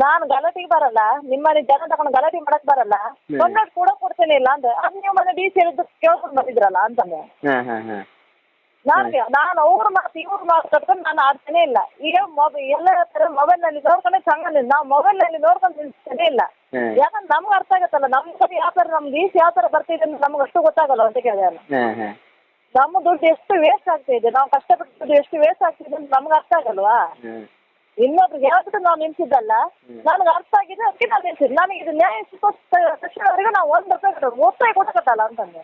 ನಾನು ಗಲಾಟೆಗೆ ಬರಲ್ಲ ನಿಮ್ಮನೆ ಜನ ತಗೊಂಡು ಗಲಾಟೆ ಮಾಡಕ್ ಬರಲ್ಲ. ಕಂಪ್ಲೇಂಟ್ ಕೂಡ ಕೊಡ್ತೇನೆ ಇಲ್ಲ ಅಂದ್ರೆ ಅದ್ ನೀವು ಮನೆ ಡಿ ಸಿ ಹೇಳಿದ್ದು ಕೇಳ್ಕೊಂಡು ಬಂದಿದ್ರಲ್ಲ ಅಂತಂದೆ. ಹಾ ಹಾ ಹಾ. ನಾನು ನಾನು ಅವ್ರ ಮಾತು ಇವ್ರ ಮಾತು ಕಟ್ಕೊಂಡು ನಾನು ಆಡ್ತೇನೆ ಇಲ್ಲ. ಈಗ ಮೊಬೈಲ್ ಎಲ್ಲ ತರ ಮೊಬೈಲ್ನಲ್ಲಿ ನೋಡ್ಕೊಂಡೆ ಸಂಗಲ್ಲ ನಾವು ಮೊಬೈಲ್ನಲ್ಲಿ ನೋಡ್ಕೊಂಡು ನಿಲ್ತೇನೆ ಇಲ್ಲ. ಯಾಕಂದ್ರೆ ನಮ್ಗೆ ಅರ್ಥ ಆಗತ್ತಲ್ಲ. ನಮ್ ಕಡೆ ಯಾವ ತರ ನಮ್ ಈಸ್ ಯಾವ ತರ ಬರ್ತಿದೆ ಅಂತ ನಮ್ಗೆ ಅಷ್ಟು ಗೊತ್ತಾಗಲ್ಲ ಅಂತ ಕೇಳಿದೆ ನಾನು. ನಮ್ಮ ದುಡ್ಡು ಎಷ್ಟು ವೇಸ್ಟ್ ಆಗ್ತಾ ಇದೆ? ನಾವು ಕಷ್ಟಪಟ್ಟು ದುಡ್ಡು ಎಷ್ಟು ವೇಸ್ಟ್ ಆಗ್ತಿದೆ ಅಂತ ನಮ್ಗೆ ಅರ್ಥ ಆಗಲ್ವಾ? ಇನ್ನೊಬ್ರು ಇನ್ನೊಬ್ರಿಗೆ ಯಾವ್ದು ನಾವು ನಿಂತಿದ್ದಲ್ಲ ನನಗೆ ಅರ್ಥ ಆಗಿದೆ ಅದಕ್ಕೆ ನಾನು ನಿಂತಿದ್ದೆ ನನಗೆ ಇದು ನ್ಯಾಯ ಸಿಕ್ಕೋ ತಕ್ಷಣವರೆಗೂ ನಾವು ಒಂದು ರೂಪಾಯಿ ಕೊಡೋದು ಒತ್ತಾಯ ಕೊಟ್ಟಕತ್ತಲ್ಲ ಅಂತಂದೆ.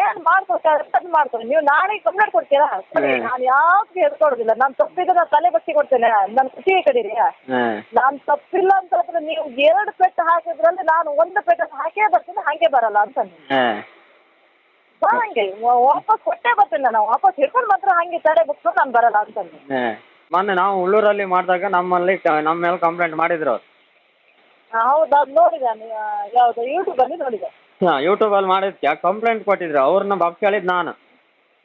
ಏನ್ ಮಾಡ್ಕೊಡ್ತಾರೆ ಅದು ನೀವು ನಾಳೆ ಕಂಪ್ಲೇಂಟ್ ಕೊಡ್ತೀರಾ? ನಾನು ಯಾವ್ದು ಹೇಳ್ಕೊಡೋದಿಲ್ಲ. ನಾನು ತಪ್ಪಿದ್ರೆ ನಾನು ತಲೆ ಬಟ್ಟಿ ಕೊಡ್ತೇನೆ. ನನ್ನ ಖುಷಿ ಕಡೀರಿ ನಾನ್ ತಪ್ಪಿಲ್ಲ ಅಂತಂದ್ರೆ ನೀವು ಎರಡು ಪೆಟ್ಟು ಹಾಕಿದ್ರಲ್ಲಿ ನಾನು ಒಂದು ಪೆಟ್ಟು ಹಾಕೇ ಬರ್ತೀನಿ ಹಾಗೆ ಬರಲ್ಲ ಅಂತಂದೆ. ಹಾ. ಬಾ ಹಂಗೆ. ವಾಪಸ್ ಕೊಟ್ಟೇ ಬರ್ತೀನಿ ನಾನು ವಾಪಸ್ ಹಿಡ್ಕೊಂಡು ಮಾತ್ರ ಹಂಗೆ ತಡೆ ಬುಕ್ಸ್ಕೊಂಡು ನಾನು ಬರಲ್ಲ ಅಂತಂದೆ ಮೊನ್ನೆ ನಾವು ಉಳ್ಳೂರಲ್ಲಿ ಮಾಡಿದಾಗ ನಮ್ಮಲ್ಲಿ ಕ- ನಮ್ಮ ಮೇಲೆ ಕಂಪ್ಲೇಂಟ್ ಮಾಡಿದ್ರು ಅವ್ರು. ಹೌದು ಅದು ನೋಡಿದೆ ಯಾವುದು ಯೂಟ್ಯೂಬಲ್ಲಿ ನೋಡಿದೆ. ಹಾಂ ಯೂಟ್ಯೂಬಲ್ಲಿ ಮಾಡಿದ್ಕೆ. ಕಂಪ್ಲೇಂಟ್ ಕೊಟ್ಟಿದ್ರು? ಅವ್ರನ್ನ ಬಾಕ್ ಹೇಳಿದ್ ನಾನು.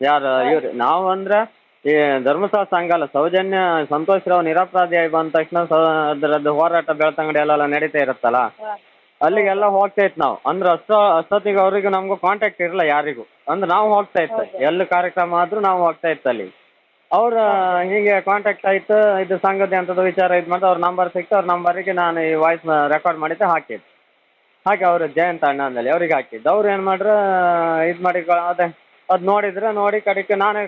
ಯಾರು ಇವ್ರು ನಾವು ಅಂದ್ರೆ ಈ ಧರ್ಮಸ್ಥಳ ಸಂಘ ಅಲ್ಲ. ಸೌಜನ್ಯ ಸಂತೋಷ್ ರಾವ್ ನಿರಪರಾಧಿ ಆಗಿ ಬಂದ ತಕ್ಷಣ ಸ ಅದರದ್ದು ಹೋರಾಟ ಬೆಳ್ತಂಗಡಿ ಎಲ್ಲ ನಡೀತಾ ಇರುತ್ತಲ್ಲ? ಅಲ್ಲಿಗೆಲ್ಲ ಹೋಗ್ತಾ ಇತ್ತು ನಾವು. ಅಂದ್ರೆ ಅಷ್ಟೋ ಅಷ್ಟೊತ್ತಿಗೆ ಅವರಿಗೂ ನಮಗೂ ಕಾಂಟ್ಯಾಕ್ಟ್ ಇರಲ್ಲ ಯಾರಿಗೂ. ಅಂದ್ರೆ ನಾವು ಹೋಗ್ತಾ ಇತ್ತು. ಎಲ್ಲಿ ಕಾರ್ಯಕ್ರಮ ಆದ್ರೂ ನಾವು ಹೋಗ್ತಾ ಇತ್ತು ಅಲ್ಲಿ. ಅವ್ರ ಹೀಗೆ ಕಾಂಟ್ಯಾಕ್ಟ್ ಆಯ್ತು. ಇದು ಸಂಗತಿ ಅಂತದ್ದು ವಿಚಾರ ಇದು ಮತ್ತೆ ಅವ್ರ ನಂಬರ್ ಸಿಕ್ತು. ಅವ್ರ ನಂಬರಿಗೆ ನಾನು ಈ ವಾಯ್ಸ್ ರೆಕಾರ್ಡ್ ಮಾಡಿದ್ದೆ ಹಾಕಿದ್ದು. ಹಾಗೆ ಅವರು ಜಯಂತ ಅಣ್ಣ ಅಂದಲ್ಲಿ ಅವ್ರಿಗೆ ಹಾಕಿದ್ದು. ಅವ್ರು ಏನು ಮಾಡ್ರು ಇದು ಮಾಡಿ ಅದೇ ಅದು ನೋಡಿದ್ರೆ ನೋಡಿ ಕಡೆಗೆ ನಾನೇ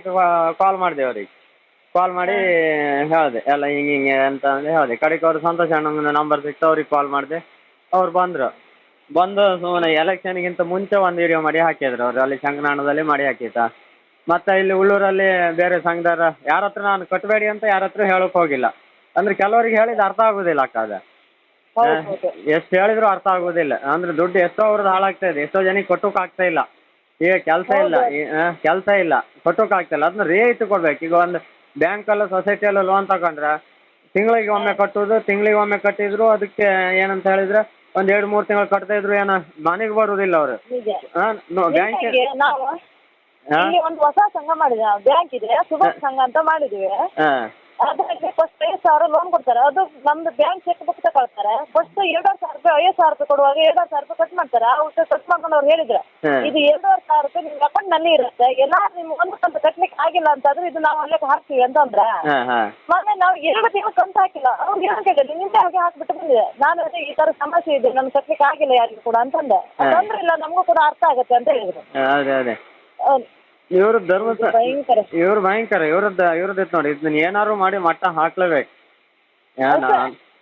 ಕಾಲ್ ಮಾಡಿದೆ ಅವ್ರಿಗೆ. ಕಾಲ್ ಮಾಡಿ ಹೇಳಿದೆ. ಎಲ್ಲ ಹಿಂಗೆ ಹಿಂಗೆ ಅಂತ ಹೇಳಿದೆ. ಕಡೆಗೆ ಅವ್ರು ಸಂತೋಷ ಅಣ್ಣ ನಂಬರ್ ಸಿಕ್ತು ಅವ್ರಿಗೆ ಕಾಲ್ ಮಾಡಿದೆ. ಅವ್ರು ಬಂದ್ರು. ಬಂದು ಸುಮ್ಮನೆ ಎಲೆಕ್ಷನ್ಗಿಂತ ಮುಂಚೆ ಒಂದು ವಿಡಿಯೋ ಮಾಡಿ ಹಾಕಿದ್ರು ಅವ್ರು. ಅಲ್ಲಿ ಶಂಕನಾಣದಲ್ಲಿ ಮಾಡಿ ಹಾಕಿತ್ತ ಮತ್ತೆ ಇಲ್ಲಿ ಉಳ್ಳೂರಲ್ಲಿ ಬೇರೆ ಸಂಘದವ್ರ ಯಾರ ಹತ್ರ ನಾನು ಕಟ್ಟಬೇಡಿ ಅಂತ ಯಾರ ಹತ್ರ ಹೇಳೋಕೆ ಹೋಗಿಲ್ಲ. ಅಂದ್ರೆ ಕೆಲವರಿಗೆ ಹೇಳಿದ ಅರ್ಥ ಆಗೋದಿಲ್ಲ ಅಕ್ಕ ಅದು. ಎಷ್ಟು ಹೇಳಿದ್ರು ಅರ್ಥ ಆಗೋದಿಲ್ಲ. ಅಂದ್ರೆ ದುಡ್ಡು ಎಷ್ಟೋ ಅವ್ರದ್ದು ಹಾಳಾಗ್ತಾ ಇದೆ. ಎಷ್ಟೋ ಜನಕ್ಕೆ ಕೊಟ್ಟೋಕೆ ಆಗ್ತಾ ಇಲ್ಲ. ಈಗ ಕೆಲಸ ಇಲ್ಲ. ಕೆಲಸ ಇಲ್ಲ. ಕೊಟ್ಟೋಕೆ ಆಗ್ತಾ ಇಲ್ಲ. ಅದನ್ನ ರಿಯಾಯಿತಿ ಕೊಡ್ಬೇಕು. ಈಗ ಒಂದು ಬ್ಯಾಂಕಲ್ಲೂ ಸೊಸೈಟಿಯಲ್ಲೂ ಲೋನ್ ತಗೊಂಡ್ರೆ ತಿಂಗಳಿಗೆ ಒಮ್ಮೆ ಕಟ್ಟೋದು ತಿಂಗಳಿಗೆ ಒಮ್ಮೆ ಕಟ್ಟಿದ್ರು ಅದಕ್ಕೆ ಏನಂತ ಹೇಳಿದ್ರೆ ಒಂದ್ ಎರಡ್ ಮೂರು ತಿಂಗಳು ಕಟ್ತಾ ಇದ್ರು ಏನೋ ಮನೆಗೆ ಬರುದಿಲ್ಲ ಅವರು. ನಿಜ ಬ್ಯಾಂಕ್ ನಿಮಗೆ ನಾವು ಹಾ? ಇಲ್ಲಿ ಒಂದು ಹೊಸ ಸಂಘ ಮಾಡಿದ್ವಿ ನಾವು ಬ್ಯಾಂಕ್ ಇದೆ ಸುಭಾಷ್ ಸಂಘ ಅಂತ ಮಾಡಿದ್ವಿ. ಹಾಂ. ಅದರಲ್ಲಿ ಫಸ್ಟ್ ಐದು ಸಾವಿರ ಲೋನ್ ಕೊಡ್ತಾರೆ. ಅದು ನಮ್ದು ಬ್ಯಾಂಕ್ ಚೆಕ್ ಬುಕ್ ತಗೊಳ್ತಾರೆ. ಫಸ್ಟ್ ಎರಡೂವರೆ ಸಾವಿರ ರೂಪಾಯಿ ಐದು ಸಾವಿರ ರೂಪಾಯಿ ಕೊಡುವಾಗ ಎರಡೂವರೆ ಸಾವಿರ ರೂಪಾಯಿ ಕಟ್ ಮಾಡ್ತಾರೆ. ಅವ್ರು ಕಟ್ ಮಾಡ್ಕೊಂಡು ಅವ್ರು ಹೇಳಿದ್ರು ಇದು ಎರಡೂವರೆ ಸಾವಿರ ರೂಪಾಯಿ ನಿಮ್ಮ ಅಕೌಂಟ್ನಲ್ಲಿ ಇರುತ್ತೆ. ಎಲ್ಲ ನಿಮ್ಗೆ ಒಂದು ಕಂತು ಕಟ್ಲಿಕ್ಕೆ ಆಗಿಲ್ಲ ಅಂತಂದ್ರೆ ಇದು ನಾವು ಅಲ್ಲೇ ಹಾಕ್ತೀವಿ ಅಂತಂದ್ರ ಮೊನ್ನೆ ನಾವು ಎರಡು ತಿಂಗಳು ಕಂತು ಹಾಕಿಲ್ಲ. ಅವ್ರು ಏನು ಕೇಳಿದ್ರು? ನಿಮ್ದೇ ಹಾಗೆ ಹಾಕ್ಬಿಟ್ಟು ಬಂದಿದೆ. ನಾನು ಅದೇ ಈ ತರ ಸಮಸ್ಯೆ ಇದೆ ನಮ್ಗೆ ಕಟ್ಲಿಕ್ಕೆ ಆಗಿಲ್ಲ ಯಾರಿಗೂ ಕೂಡ ಅಂತಂದೆ. ತೊಂದ್ರೆ ಇಲ್ಲ ನಮಗೂ ಕೂಡ ಅರ್ಥ ಆಗುತ್ತೆ ಅಂತ ಹೇಳಿದ್ರು. ಹೌದು. ಇವ್ರ ಧರ್ಮಸ್ಥಳ ಭಯಂಕರ. ಇವ್ರು ಭಯಂಕರ ಇವ್ರದ್ದು ಇವ್ರದ್ದು ಇತ್ತು ನೋಡಿ ಇದನ್ನ ಏನಾದ್ರು ಮಾಡಿ ಮಟ್ಟ ಹಾಕ್ಲೇಬೇಕು.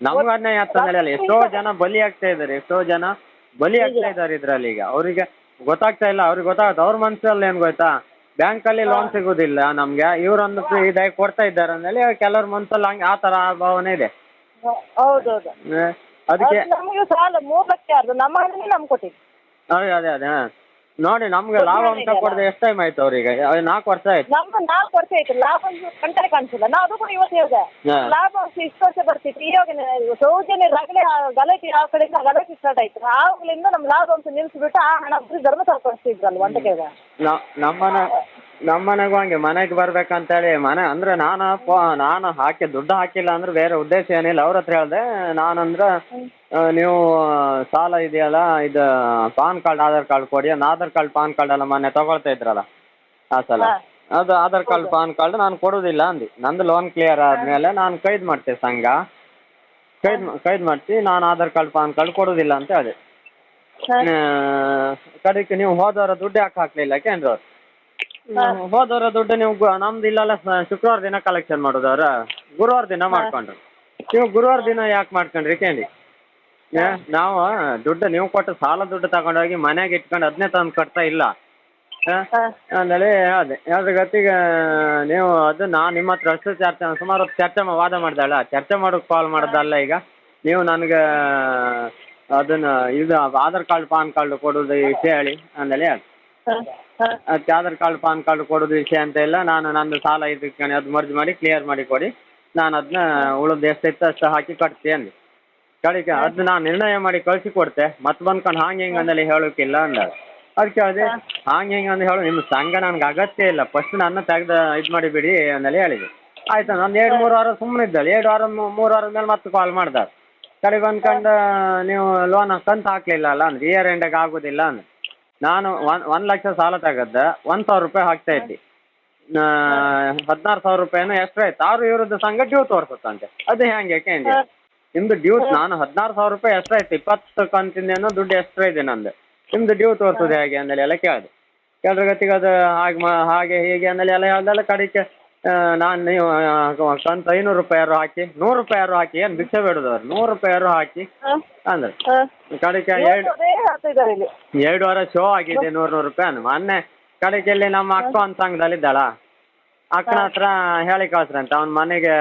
ನಮ್ಗೆ ಅನ್ಯಾಯ ಅಲ್ಲ ಎಷ್ಟೋ ಜನ ಬಲಿ ಆಗ್ತಾ ಇದ್ದಾರೆ ಎಷ್ಟೋ ಜನ ಬಲಿ ಆಗ್ತಾ ಇದ್ದಾರೆ ಇದ್ರಲ್ಲಿ ಈಗ. ಅವರಿಗೆ ಗೊತ್ತಾಗ್ತಾ ಇಲ್ಲ ಅವ್ರಿಗೆ ಗೊತ್ತಾಗುತ್ತೆ ಅವ್ರ ಮನ್ಸಲ್ಲಿ ಏನ್ ಗೊತ್ತಾ? ಬ್ಯಾಂಕ್ ಅಲ್ಲಿ ಲೋನ್ ಸಿಗುದಿಲ್ಲ ನಮ್ಗೆ ಇವ್ರೊಂದು ಇದಾಗಿ ಕೊಡ್ತಾ ಇದ್ದಾರೆ ಅಂದೇಳಿ ಕೆಲವ್ರ ಮನ್ಸಲ್ಲಿ ಹಂಗೆ ಆ ತರ ಭಾವನೆ ಇದೆ. ಹೌದೌದು. ಅದಕ್ಕೆ ಅದು ನಮಗೆ ಸಾಲ ಅದು ನಮ್ಗೆ ಕೊಟ್ಟಿದ್ದು. ಅದೇ ಅದೇ ಅದೇ ಹಾ. ನೋಡಿ ನಮ್ಗೆ ಲಾಭ ಅಂತ ಕೊಡದೆ ಎಷ್ಟು ಟೈಮ್ ಆಯ್ತು ಅವ್ರಿಗೆ? ನಾಲ್ಕು ವರ್ಷ ಆಯ್ತು. ನಮ್ದು ನಾಲ್ಕು ವರ್ಷ ಆಯ್ತು. ಲಾಭ ಒಂದು ಕಂಟೆ ಕಾಣಿಸಿಲ್ಲ. ನಾವು ಅದು ಕೂಡ ಇವತ್ತು ಹಾ. ಲಾಭ ಇಷ್ಟು ವರ್ಷ ಬರ್ತಿತ್ತು. ಇವಾಗ ಸೌಜನ್ಯ ರಗಳೆ ಗಲಾಟೆ ಆ ಕಡೆಯಿಂದ ಗಲಾಟೆ ಸ್ಟಾರ್ಟ್ ಆಯ್ತು. ಆವಾಗಲಿಂದ ನಮ್ಮ ಲಾಭ ಅಂತ ನಿಲ್ಲಿಸ್ಬಿಟ್ಟು ಆ ಹಣ ಧರ್ಮಸ್ಥಳ ಕಳಿಸ್ತಿದ್ರಲ್ವ ಅಂತ ಕೇಳಿದೆ. ನ- ನಮ್ಮನೆ ನಮ್ಮನೆಗೂ ಹಂಗೆ ಮನೆಗೆ ಬರ್ಬೇಕಂತೇಳಿ ಮನೆ ಅಂದ್ರೆ ನಾನು ನಾನು ಹಾಕಿ ದುಡ್ಡು ಹಾಕಿಲ್ಲ ಅಂದ್ರೆ ಬೇರೆ ಉದ್ದೇಶ ಏನಿಲ್ಲ. ಅವ್ರ ಹತ್ರ ಹೇಳ್ದೆ ನಾನಂದ್ರೆ ಅಂದ್ರೆ ನೀವು ಸಾಲ ಇದೆಯಲ್ಲ ಇದು ಪಾನ್ ಕಾರ್ಡ್ ಆಧಾರ್ ಕಾರ್ಡ್ ಕೊಡಿ ಒಂದು ಆಧಾರ್ ಕಾರ್ಡ್ ಪಾನ್ ಕಾರ್ಡ್ ಎಲ್ಲ ಮೊನ್ನೆ ತಗೊಳ್ತಾ ಇದ್ರಲ್ಲ ಆ ಸಲ. ಅದು ಆಧಾರ್ ಕಾರ್ಡ್ ಪಾನ್ ಕಾರ್ಡ್ ನಾನು ಕೊಡೋದಿಲ್ಲ ಅಂದಿ. ನಂದು ಲೋನ್ ಕ್ಲಿಯರ್ ಆದಮೇಲೆ ನಾನು ಕೈದು ಮಾಡ್ತೆ ಸಂಘ. ಕೈದ್ ಕೈದ್ ಮಾಡ್ತಿ ನಾನು ಆಧಾರ್ ಕಾರ್ಡ್ ಪಾನ್ ಕಾರ್ಡ್ ಕೊಡೋದಿಲ್ಲ ಅಂತ ಹೇಳಿದೆ. ಕಡೆಗೆ ನೀವು ಹೋದವರ ದುಡ್ಡು ಯಾಕೆ ಹಾಕ್ಲಿಲ್ಲ ಕೇಂದ್ರ ಹೋದವರ ದುಡ್ಡು ನೀವು ಗು- ನಮ್ದು ಇಲ್ಲೆಲ್ಲ ಸ- ಶುಕ್ರವಾರ ದಿನ ಕಲೆಕ್ಷನ್ ಮಾಡೋದವ್ರ ಗುರುವಾರ ದಿನ ಮಾಡ್ಕೊಂಡ್ರು. ನೀವು ಗುರುವಾರ ದಿನ ಯಾಕೆ ಮಾಡ್ಕೊಂಡ್ರಿ ಕೇಳಿ? ಏ, ನಾವು ದುಡ್ಡು ನೀವು ಕೊಟ್ಟು ಸಾಲ ದುಡ್ಡು ತಗೊಂಡೋಗಿ ಮನೆಗೆ ಇಟ್ಕೊಂಡು ಅದನ್ನೇ ತಂದು ಕಟ್ತಾ ಇಲ್ಲ. ಆ? ಹಾ. ಆಮೇಲೆ ಅದೇ ಅದ್ರ ಗತಿಗೆ ನೀವು ಅದು ನಾ ನಿಮ್ಮ ಹತ್ರ ಅಷ್ಟು ಚರ್ಚೆ ಸುಮಾರು ಹೊತ್ತು ಚರ್ಚೆ ಮಾ- ವಾದ ಮಾಡ್ದಾಳ ಚರ್ಚೆ ಮಾಡೋಕೆ ಕಾಲ್ ಮಾಡೋದಲ್ಲ ಈಗ? ನೀವು ನನಗೆ ಅದನ್ನ ಇದು ಆಧಾರ್ ಕಾರ್ಡ್ ಪಾನ್ ಕಾರ್ಡ್ ಕೊಡೋದು ಇಷ್ಟು ಹೇಳಿ ಆಮೇಲೆ. ಅದಕ್ಕೆ ಆಧಾರ್ ಕಾರ್ಡ್, ಪಾನ್ ಕಾರ್ಡ್ ಕೊಡೋದು ವಿಷಯ ಅಂತ ಇಲ್ಲ ನಾನು ನಂದು ಸಾಲ ಇದಕ್ಕೆ ಅದು ಮರ್ಜ್ ಮಾಡಿ ಕ್ಲಿಯರ್ ಮಾಡಿ ಕೊಡಿ. ನಾನು ಅದನ್ನ ಉಳಿದು ಎಷ್ಟೈತೆ ಅಷ್ಟು ಹಾಕಿ ಕಟ್ತೀನಿ ಕಡೆಗೆ ಅದನ್ನ ನಾನು ನಿರ್ಣಯ ಮಾಡಿ ಕಳಿಸಿ ಕೊಡ್ತೆ. ಮತ್ತೆ ಬಂದ್ಕೊಂಡು ಹಾಂಗೆ ಹಿಂಗೆ ಅಂದಲ್ಲಿ ಹೇಳೋಕ್ಕಿಲ್ಲ ಅಂದ ಅದಕ್ಕೆ ಹೇಳಿದೆ, ಹಾಂಗೆ ಹಿಂಗೆ ಅಂತ ಹೇಳು, ನಿಮ್ಮ ಸಂಘ ನನಗೆ ಅಗತ್ಯ ಇಲ್ಲ. ಫಸ್ಟ್ ನನ್ನ ತೆಗ್ದು ಇದು ಮಾಡಿಬಿಡಿ ಅಂದಲ್ಲಿ ಹೇಳಿದೆ. ಆಯ್ತು ನಾನು ಎರಡು ಮೂರು ವಾರ ಸುಮ್ಮನೆ ಇದ್ದಾಳೆ. ಎರಡು ವಾರ ಮೂರು ವಾರದ ಮೇಲೆ ಮತ್ತೆ ಕಾಲ್ ಮಾಡ್ದೆ ಕಡೆಗೆ ಅಂದ್ಕೊಂಡು ನೀವು ಲೋನ್ ಕಂತು ಹಾಕಲಿಲ್ಲ ಅಲ್ಲ ಅಂದ್ರೆ ಇಯರ್ ಎಂಡಾಗ ಆಗೋದಿಲ್ಲ ಅಂದ್ರೆ ನಾನು ಒನ್ ಒಂದು ಲಕ್ಷ ಸಾಲ ತಗದ್ದ ಒಂದು ಸಾವಿರ ರೂಪಾಯಿ ಹಾಕ್ತಾ ಇದ್ದೆ. ಹದಿನಾರು ಸಾವಿರ ರೂಪಾಯಿನ ಎಷ್ಟು ಆಯ್ತು. ಆರು ಇವ್ರದ್ದು ಸಂಘ ಡ್ಯೂ ತೋರಿಸುತ್ತಂತೆ. ಅದು ಹೆಂಗೆ ಕೇಂದ್ರ ನಿಮ್ದು ಡ್ಯೂ ನಾನು ಹದಿನಾರು ಸಾವಿರ ರೂಪಾಯಿ ಎಷ್ಟಾಯ್ತು ಇಪ್ಪತ್ತು ಕಂತಿಂದೇನೋ ದುಡ್ಡು ಎಕ್ಸ್ಟ್ರಾ ಇದೆ ನಂದು. ನಿಮ್ದು ಡ್ಯೂ ತೋರಿಸೋದು ಹೇಗೆ ಅಂದೇಳಿ ಎಲ್ಲ ಕೇಳಿದೆ. ಕೇಳಿದ್ರೆ ಗತಿಗೆ ಅದು ಹಾಗೆ ಮಾ ಹಾಗೆ ಹೀಗೆ ಅಂದೇಳಿ ಎಲ್ಲ ಹೇಳ್ದೆಲ್ಲ ಕಡೆಗೆ ನಾನು ಸ್ವಂತ ಕಂತು ಐನೂರು ರೂಪಾಯಾರು ಹಾಕಿ ನೂರು ರೂಪಾಯಾರು ಹಾಕಿ ಏನು ಭಿಕ್ಷೆ ಬೇಡದವ್ರು ನೂರು ರೂಪಾಯಾರು ಹಾಕಿ. ಅಂದ್ರೆ. ಕಡೆಗೆ ಎರಡು ಇಲ್ಲಿ. ಎರಡು ವಾರ ಶೋ ಆಗಿದೆ ನೂರು ನೂರು ರೂಪಾಯಿ ಮೊನ್ನೆ ಕಡೆಗೆಲ್ಲಿ ನಮ್ಮ ಅಕ್ಕ ಒಂದು ಸಂಘದಲ್ಲಿ ಇದ್ದಾಳ. ಅಕ್ಕನ ಹತ್ರ ಹೇಳಿ ಕಳ್ಸ್ರಂತ. ಅವ್ನ ಮನೆಗೆ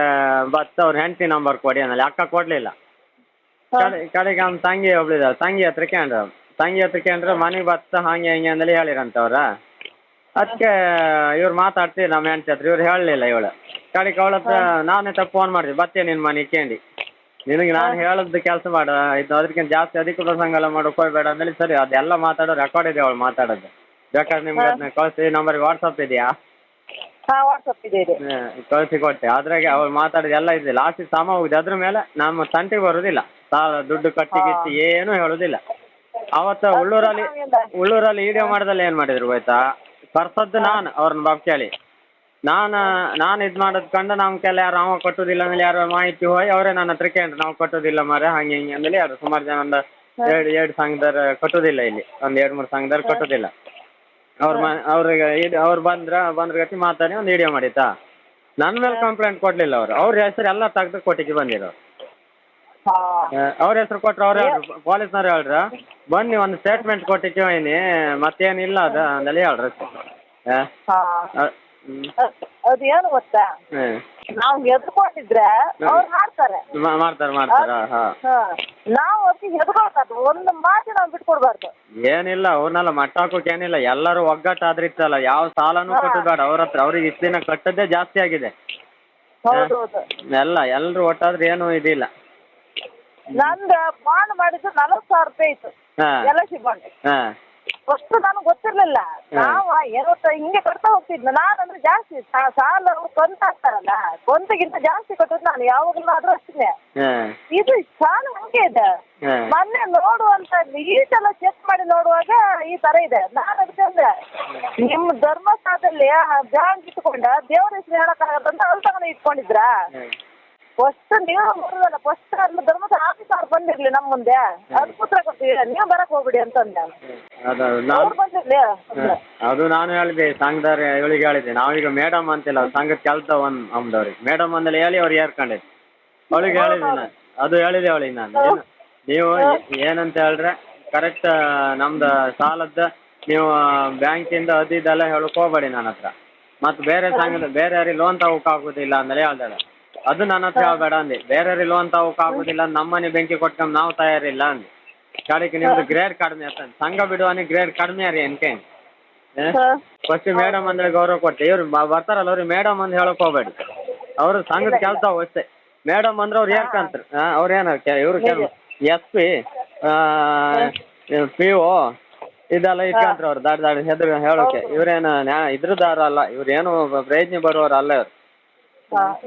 ಬತ್ತ ಅವ್ರ ಹೆಂಡತಿ ನಂಬರ್ ಕೊಡಿ ಅನ್ನಲ್ಲಿ. ಅಕ್ಕ ಕೊಡಲಿಲ್ಲ. ಕಡೆ ಕಡೆಗೆ ಅವ್ನ ತಂಗಿ ಒಬ್ಳಿದ್ದಾಳೆ ತಂಗಿ ಹತ್ರ ಕೇಂದ್ರ ತಂಗಿ ಹತ್ರ ಕೇಂದ್ರ ಮನೆಗೆ ಬತ್ತ ಹಂಗೆ ಹಿಂಗೆ ಅಂದಲ್ಲಿ ಹೇಳಿರಂತ ಅವ್ರ. ಅದಕ್ಕೆ ಇವ್ರು ಮಾತಾಡ್ತೀವಿ ನಮ್ಮ ಹೆಂಡ್ತಿ ಹತ್ರ ಇವ್ರು ಹೇಳಲಿಲ್ಲ ಇವಳು. ಕಡೆಗೆ ಅವಳ ಹತ್ರ ನಾನೇ ತಪ್ಪು ಫೋನ್ ಮಾಡಿದೆ. ಬತ್ತೆ ನಿನ್ನ ಮನೆ ಕೇಂಡಿ ನಿನಗೆ ನಾನು ಹೇಳದ್ದು ಕೆಲಸ ಮಾಡ. ಇದು ಅದಕ್ಕಿಂತ ಜಾಸ್ತಿ ಅದಕ್ಕೆ ಪ್ರಸಂಗ ಮಾಡೋಕೆ ಹೋಗ್ಬೇಡ ಅಂದೇಳಿ ಸರಿ ಅದೆಲ್ಲ ಮಾತಾಡೋ ರೆಕಾರ್ಡ್ ಇದೆ ಅವಳು ಮಾತಾಡೋದು. ಬೇಕಾದ್ರೆ ನಿಮ್ಗೆ ಅದನ್ನ ಕಳಿಸಿ ನಂಬರ್ಗೆ ವಾಟ್ಸಪ್ ಇದೆಯಾ? ಹಾ ವಾಟ್ಸಪ್ ಇದೆ ಇದೆ. ಹ್ಮ್, ಕಳಿಸಿ ಕೊಟ್ಟೆ. ಅದ್ರಾಗೆ ಅವ್ರು ಮಾತಾಡಿದ ಎಲ್ಲ ಇದೆ ಲಾಸ್ಟಿಗೆ ಸಮ ಹೋಗಿದೆ. ಅದ್ರ ಮೇಲೆ ನಮ್ಮ ತಂಟೆಗೆ ಬರೋದಿಲ್ಲ. ಸಾಲ ದುಡ್ಡು ಕಟ್ಟಿ ಗಿಟ್ಟಿ ಏನು ಹೇಳೋದಿಲ್ಲ. ಅವತ್ತ ಉಳ್ಳೂರಲ್ಲಿ ಉಳ್ಳೂರಲ್ಲಿ ವಿಡಿಯೋ ಮಾಡ್ದಲ್ಲಿ ಏನು ಮಾಡಿದ್ರು ಗೊತ್ತಾ? ಕರ್ಸದ್ದು ನಾನು ಅವ್ರನ್ನ ಬಾಬ್ ಕೇಳಿ. ನಾನು ನಾನು ಇದು ಮಾಡೋದು ಕಂಡು ನಮ್ಮ ಕೆಲ ಯಾರು ಅವ ಕಟ್ಟೋದಿಲ್ಲ ಅಂದ್ರೆ ಯಾರು ಮಾಹಿತಿ ಹೋಯ್ ಅವರೇ ನನ್ನ ಹತ್ರ ಕೇಳಿ ನಾವು ಕಟ್ಟೋದಿಲ್ಲ ಮಾರೆ ಹಂಗೆ ಹಿಂಗೆ ಅಂದೇಳಿ ಯಾರು ಸುಮಾರು ಜನ ಒಂದು ಎರಡು ಎರಡು ಸಂಘದವ್ರು ಕಟ್ಟೋದಿಲ್ಲ ಇಲ್ಲಿ ಒಂದು ಎರಡು ಮೂರು ಸಂಘದವ್ರು ಕಟ್ಟೋದಿಲ್ಲ. ಅವ್ರ ಮ ಅವ್ರಿಗೆ ಇದು ಅವ್ರು ಬಂದ್ರ ಬಂದ್ರ ಗತಿ ಮಾತಾಡಿ ಒಂದು ವಿಡಿಯೋ ಮಾಡಿತಾ ನನ್ನ ಮೇಲೆ ಕಂಪ್ಲೇಂಟ್ ಕೊಡ್ಲಿಲ್ಲ ಅವರು. ಅವ್ರ ಹೆಸರು ಎಲ್ಲ ತೆಗ್ದು ಕೊಟ್ಟಿಗೆ ಬಂದಿರೋ ಅವ್ರ ಹೆಸರು ಕೊಟ್ರೆ ಅವ್ರ ಹೇಳ್ರು ಪೊಲೀಸ್ನವ್ರು ಹೇಳ್ರ? ಬನ್ನಿ ಒಂದು ಸ್ಟೇಟ್ಮೆಂಟ್ ಕೊಟ್ಟಿ ಹೋಯ್ನಿ ಮತ್ತೇನಿಲ್ಲ ಅದು ಅಂದಲ್ಲಿ ಹೇಳ್ರಿ ಹಾ. ಅದ್- ಏನು ಗೊತ್ತಾ? ಹ್ಮ್. ನಾವು ಎದ್ಕೊಂಡಿದ್ರೆ ಅವ್ರು ಮಾಡ್ತಾರೆ ಮಾ- ಮಾಡ್ತಾರೆ ಮಾಡ್ತಾರ ಹಾ. ಹಾ. ನಾವು ಅದಕ್ಕೆ ಎದ್ಕೊಳ್ಬಾರ್ದು ಒಂದು ಮಾತು ನಾವು ಬಿಟ್ಕೊಡ್ಬಾರ್ದು. ಏನಿಲ್ಲ ಅವ್ರನ್ನೆಲ್ಲ ಮಟ್ಟ ಹಾಕೋಕೆ ಏನಿಲ್ಲ. ಎಲ್ಲರೂ ಒಗ್ಗಟ್ಟಾದ್ರಿತ್ತಲ್ಲ ಯಾವ ಸಾಲನೂ ಕೊಟ್ಟಬೇಡ ಅವ್ರ ಹತ್ರ ಅವ್ರಿಗೆ ಇಷ್ಟು ದಿನ ಕಟ್ಟದ್ದೇ ಜಾಸ್ತಿ ಆಗಿದೆ. ಹೌದು ಹೌದು. ಎಲ್ಲ ಎಲ್ಲರೂ ಒಟ್ಟಾದ್ರೆ ಏನು ಇದಿಲ್ಲ. ನಂದು ಬಾಂಡ್ ಮಾಡಿದ್ದು ನಲವತ್ತು ಸಾವಿರ ರೂಪಾಯಿ ಇತ್ತು. ಎಲ್ಲ L I C bond. First ನಾನು ಗೊತ್ತಿರ್ಲಿಲ್ಲ. ನಾವ ಎರಡು ಹಿಂಗೆ ಕಟ್ತಾ ಹೋಗ್ತಿದ್ನ ನಾನು ಅಂದ್ರೆ ಜಾಸ್ತಿ ಸಾಲ ಅವ್ರು ಕೊಂತ ಹಾಕ್ತಾರಲ್ಲ ಕೊಂತಗಿಂತ ಜಾಸ್ತಿ ಕಟ್ಟೋದು ನಾನು ಯಾವಾಗ್ಲೂ ಆದ್ರೂ ಅಷ್ಟೇ ಇದು ಸಾಲ ಹಂಗೆ ಇದೆ. ಮೊನ್ನೆ ನೋಡುವಂತ ಈಟೆಲ್ಲ ಚೆಕ್ ಮಾಡಿ ನೋಡುವಾಗ ಈ ತರ ಇದೆ. ನಾನು ಅದಕ್ಕೆ ಅಂದ್ರೆ ನಿಮ್ಮ ಧರ್ಮಸ್ಥಳದಲ್ಲಿ ಬ್ಯಾಂಕ್ ಇಟ್ಕೊಂಡ ದೇವ್ರ ಹೆಸರು ಹೇಳಕ್ಕಾಗತ್ತಂತ ಅಲ್ಲಿ ತಗೊಂಡು ಇಟ್ಕೊಂಡಿದ್ರಾ ಫಸ್ಟ್ ನೀವು ಬರೋದಲ್ಲ ಫಸ್ಟ್ ಅಲ್ಲಿ ಧರ್ಮದ ಆಫೀಸ್ ಅವ್ರು ಬಂದಿರ್ಲಿ ನಮ್ಮ ಮುಂದೆ. ಅದು ಪುತ್ರ ಕೊಡ್ತೀವಿ ನೀವು ಬರಕ್ ಹೋಗ್ಬಿಡಿ ಅಂತಂದೆ. ಅದು ನಾವು ಅವ್ರು ಬಂದಿರ್ಲಿ. ಅಂದೆ. ಅದು ನಾನು ಹೇಳಿದೆ ಸಂಘದವ್ರ ಇವಳಿಗೆ ಹೇಳಿದೆ. ನಾವೀಗ ಮೇಡಮ್ ಅಂತಿಲ್ಲ ಸಂಘದ ಕೆಲಸ ಒಂದ್ ನಮ್ದವ್ರಿಗೆ ಮೇಡಮ್ ಅಂದಲ್ಲಿ ಹೇಳಿ ಅವ್ರು ಏರ್ಕೊಂಡಿದ್ದು ಅವಳಿಗೆ ಹೇಳಿದೆ ನಾನು. ಅದು ಹೇಳಿದೆ ಅವಳಿಗೆ ನಾನು. ಏನು ನೀವು ಏ- ಏನಂತ ಹೇಳಿದ್ರೆ ಕರೆಕ್ಟ್ ನಮ್ದು ಸಾಲದ ನೀವು ಬ್ಯಾಂಕಿಂದ ಅದು ಇದೆಲ್ಲ ಹೇಳಕ್ ಹೋಗ್ಬೇಡಿ ನನ್ನ ಹತ್ರ. ಮತ್ತೆ ಬೇರೆ ಸಂಘದ ಬೇರೆ ಯಾರಿಗೆ ಲೋನ್ ತಗೋಕ್ ಆಗುದಿಲ್ಲ ಅಂದ್ರೆ ಹೇಳ್ದಾಳೆ ಅದು ನನ್ನ ಹತ್ರ ಹೇಳ್ಬೇಡ ಅಂದೆ. ಬೇರೆಯವ್ರು ಇಲ್ವಂತ ಅವಕ್ಕೆ ಆಗುದಿಲ್ಲ ನಮ್ಮನೆ ಬೆಂಕಿ ಕೊಟ್ಕೊಂಡ್ ನಾವು ತಯಾರಿಲ್ಲ ಅಂದೆ. ಕಡೆಗೆ ನಿಮ್ದು ಗ್ರೇಡ್ ಕಡಿಮೆ ಅಂತ ಸಂಘ ಬಿಡುವನಿ ಗ್ರೇಡ್ ಕಡಿಮೆ ರೀ ಅನ್ಕೆ. ಫಸ್ಟ್ ಮೇಡಮ್ ಅಂದ್ರೆ ಗೌರವ ಕೊಟ್ಟೆ. ಇವ್ರು ಬರ್ತಾರಲ್ಲ ಅವ್ರಿಗೆ ಮೇಡಮ್ ಅಂತ ಹೇಳಕ್ ಹೋಗ್ಬೇಡಿ. ಅವರು ಸಂಘದ ಕೆಲಸ ಅಷ್ಟೇ. ಮೇಡಮ್ ಅಂದ್ರೆ ಅವ್ರು ಯಾಕೆ ಅಂತ ಅವ್ರು ಏನಾರ ಇವ್ರು ಎಸ್ ಪಿ ಪಿ ಒ ಇದೆಲ್ಲ ಇಟ್ಕೊಂತ್ರ ಅವ್ರು ದಾಡಿ ದಾಡಿ ಹೆದ್ರ ಹೇಳೋಕೆ. ಇವ್ರೇನು ನ್ಯಾ ಇದ್ರದಾರ ಅಲ್ಲ ಇವ್ರೇನು ಪ್ರಯತ್ನ ಬರೋರು ಅಲ್ಲ ಇವ್ರು.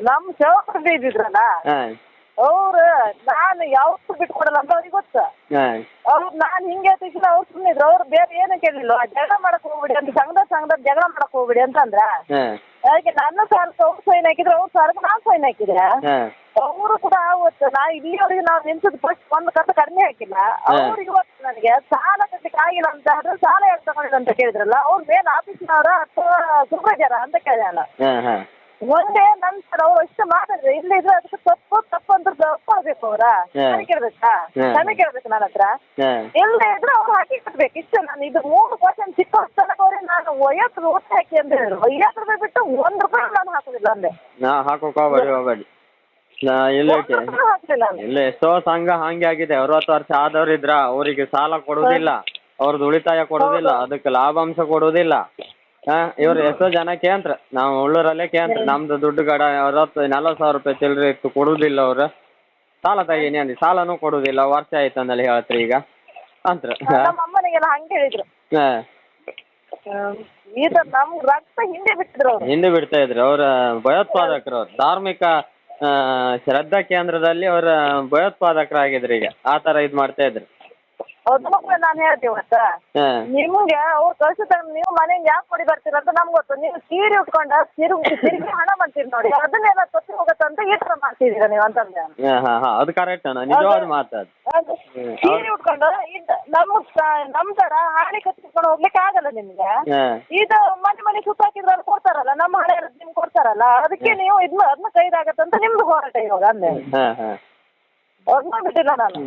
ನಮ್ ಸೇವಕರು ಇದ್ದಿದ್ರಲ್ಲ? ಹಾಂ. ಅವ್ರು ನಾನು ಯಾವತ್ತೂ ಬಿಟ್ಕೊಡಲ್ಲ ಅಂತ ಅವ್ರಿಗೆ ಗೊತ್ತು. ಹಾಂ. ಅವ್ರು ನಾನು ಹಿಂಗೆ ತಕ್ಷಣ ಅವ್ರು ಸುಮ್ಮನಿದ್ರು ಅವ್ರು ಬೇರೆ ಏನು ಕೇಳಿಲ್ಲ ಜಗಳ ಮಾಡಕ್ ಹೋಗ್ಬಿಡಿ ಅಂತ ಸಂಘದ ಸಂಘದ ಜಗಳ ಮಾಡಕ್ ಹೋಗ್ಬಿಡಿ ಅಂತಂದ್ರ ಹಾಂ. ಅದಕ್ಕೆ ನನ್ನ ಸಾಲಕ್ಕೆ ಅವ್ರು ಸೈನ್ ಹಾಕಿದ್ರು ಅವ್ರ ಸಾಲಕ್ಕೆ ನಾನ್ ಸೈನ್ ಹಾಕಿದ್ರೆ ಹಾಂ. ಅವರು ಕೂಡ ಅವತ್ತು ನಾ ಇಲ್ಲಿಯವರೆಗೆ ನಾವು ನಿಲ್ಸಿದ್ ಫಸ್ಟ್ ಒಂದು ಕಂತು ಕಡಿಮೆ ಹಾಕಿಲ್ಲ. ಅವ್ರಿಗೆ ಇವತ್ತು ನನಗೆ ಸಾಲ ಕಟ್ಟಕ್ಕೆ ಆಗಿಲ್ಲ ಅಂತ ಆದ್ರೆ ಸಾಲ ಯಾಕೆ ತಗೊಂಡಿಲ್ಲ ಅಂತ ಕೇಳಿದ್ರಲ್ಲ ಅವ್ರ ಮೇನ್ ಆಫೀಸ್ನವರ ಅಥವಾ ಸೂಪರ್ವೈಸರ ಅಂತ ಹಾಂ ಹಾಂ. ಒಂದೇ ನಂತರ ಅವ್ರು ಅಷ್ಟು ಮಾತಾಡಿದ್ರೆ ಇಲ್ಲ ಇದ್ರೆ ಅದಕ್ಕೆ ತಪ್ಪು ತಪ್ಪು ಅಂತ ತಪ್ಪು ಆಗ್ಬೇಕು ಅವ್ರ. ನನಗೆ ಕೇಳ್ಬೇಕಾ. ಕ್ಷಮೆ ಕೇಳ್ಬೇಕು ನನ್ನ ಹತ್ರ? ಇಲ್ಲ ಇದ್ರೆ ಅವ್ರು ಹಾಕಿ ಕಟ್ಬೇಕು. ಇಷ್ಟ ನಾನು ಇದು ಮೂರು ಪರ್ಸೆಂಟ್ ಚಿಕ್ಕ ಹೊಸ್ತನಕ್ಕೆ ನಾನು ಐವತ್ತು ರೂಪಾಯಿ ಹಾಕಿ ಅಂತ ಹೇಳಿದ್ರು. ಐವತ್ತು ರೂಪಾಯಿ ಬಿಟ್ಟು ಒಂದ್ ರೂಪಾಯಿ ನಾನು ಹಾಕೋದಿಲ್ಲ ಅಂದೆ. ನಾ ಹಾಕೋಕ್ ಹೋಗ್ಬೇಡಿ ಹೋಗ್ಬೇಡಿ ನಾ ಇಲ್ಲ ಒಂದು ರೂಪಾಯಿ ಹಾಕ್ಲಿಲ್ಲ ಅಂದೆ. ಇಲ್ಲ ಎಷ್ಟೋ ಸಂಘ ಹಂಗೆ ಆಗಿದೆ. ಅರವತ್ತು ವರ್ಷ ಆದವ್ರು ಇದ್ರ ಅವರಿಗೆ ಸಾಲ ಕೊಡುವುದಿಲ್ಲ ಅವ್ರದ್ದು ಉಳಿತಾಯ ಕೊಡುವುದಿಲ್ಲ ಅದಕ್ಕೆ ಲಾಭಾಂಶ ಕೊಡುವುದಿಲ್ಲ ಹಾ ಇವ್ರು ಎಷ್ಟೋ ಜನ ಕೇಂದ್ರ ನಾವು ಉಳ್ಳೂರಲ್ಲೇ ಕೇಂದ್ರ ನಮ್ದು ದುಡ್ಡು ಗಡ ಅರವತ್ತು ನಲ್ವತ್ತು ಸಾವಿರ ರೂಪಾಯಿ ಚಿಲ್ಲರೆ ಇತ್ತು ಕೊಡುವುದಿಲ್ಲ ಅವ್ರ. ಸಾಲ ತೆಗೀನಿ ಅಂದಿ ಸಾಲನೂ ಕೊಡುವುದಿಲ್ಲ ವರ್ಷ ಆಯ್ತು ಅಂದಲ್ಲಿ ಹೇಳತ್ರಿ ಈಗ. ಅಂತ್ರ. ನಮ್ಮ ಅಮ್ಮನಿಗೆಲ್ಲ ಹಂಗೆ ಹೇಳಿದ್ರು. ಹಾ. ಈ ತರ ನಮ್ ರಕ್ತ ಹಿಂದೆ ಬಿಟ್ಟಿದ್ರು ಅವ್ರು. ಹಿಂದೆ ಬಿಡ್ತಾ ಇದ್ರು. ಅವ್ರ ಭಯೋತ್ಪಾದಕರು ಅವ್ರು. ಧಾರ್ಮಿಕ ಆ, ಶ್ರದ್ಧಾ ಕೇಂದ್ರದಲ್ಲಿ ಅವ್ರ ಭಯೋತ್ಪಾದಕರಾಗಿದ್ರು ಈಗ. ಆ ಥರ ಇದು ಮಾಡ್ತಾ ಇದ್ರು. ಮಕ್ಕಳು ನಾನು ಹೇಳ್ತೀವಿ ಮತ್ತ. ಹಾಂ. ನಿಮ್ಗೆ ಅವ್ರು ಕಳ್ಸಿದ್ರೆ ನೀವು ಮನೆಯಿಂದ ಯಾಕೆ ಕೊಡಿ ಬರ್ತೀರ ಅಂತ ನಮ್ಗೆ ಗೊತ್ತು. ನೀವು ಸೀರೆ ಉಟ್ಕೊಂಡ ತಿರುಗಿ ತಿರುಗಿ ಹಣ ಮಾಡ್ತೀರಿ ನೋಡಿ. ಅದನ್ನೆಲ್ಲ ತೊತ್ತಿ ಅಂತ ಈ ತರ ಮಾಡ್ತಿದ್ದೀರ ನೀವು ಅಂತಂದ್ರೆ. ಅದು ಕರೆಕ್ಟ್ ಅಣ್ಣ. ನಿಜವಾದ ಮಾತಾಡ್ ಸೀರೆ ಉಟ್ಕೊಂಡು ನಮ್ ನಮ್ ತರ ಹಾಳಿ ಕತ್ತಿಸ್ಕೊಂಡು ಹೋಗ್ಲಿಕ್ಕೆ ಆಗಲ್ಲ ನಿಮ್ಗೆ. ಇದು ಮನೆ ಮನೆ ಸುತ್ತಾಕಿದ್ರೆ ಅಲ್ಲಿ ಕೊಡ್ತಾರಲ್ಲ ನಮ್ಮ ಹಳೆ ನಿಮ್ಗೆ ಕೊಡ್ತಾರಲ್ಲ ಅದಕ್ಕೆ ನೀವು ಇದ್ನ ಅದನ್ನ ಕೈದಾಗತ್ತಂತ ನಿಮ್ದು ಹೋರಾಟ ಇವಾಗ ಅಂದೆ. ಅದನ್ನ ಬಿಟ್ಟಿಲ್ಲ ನಾನು.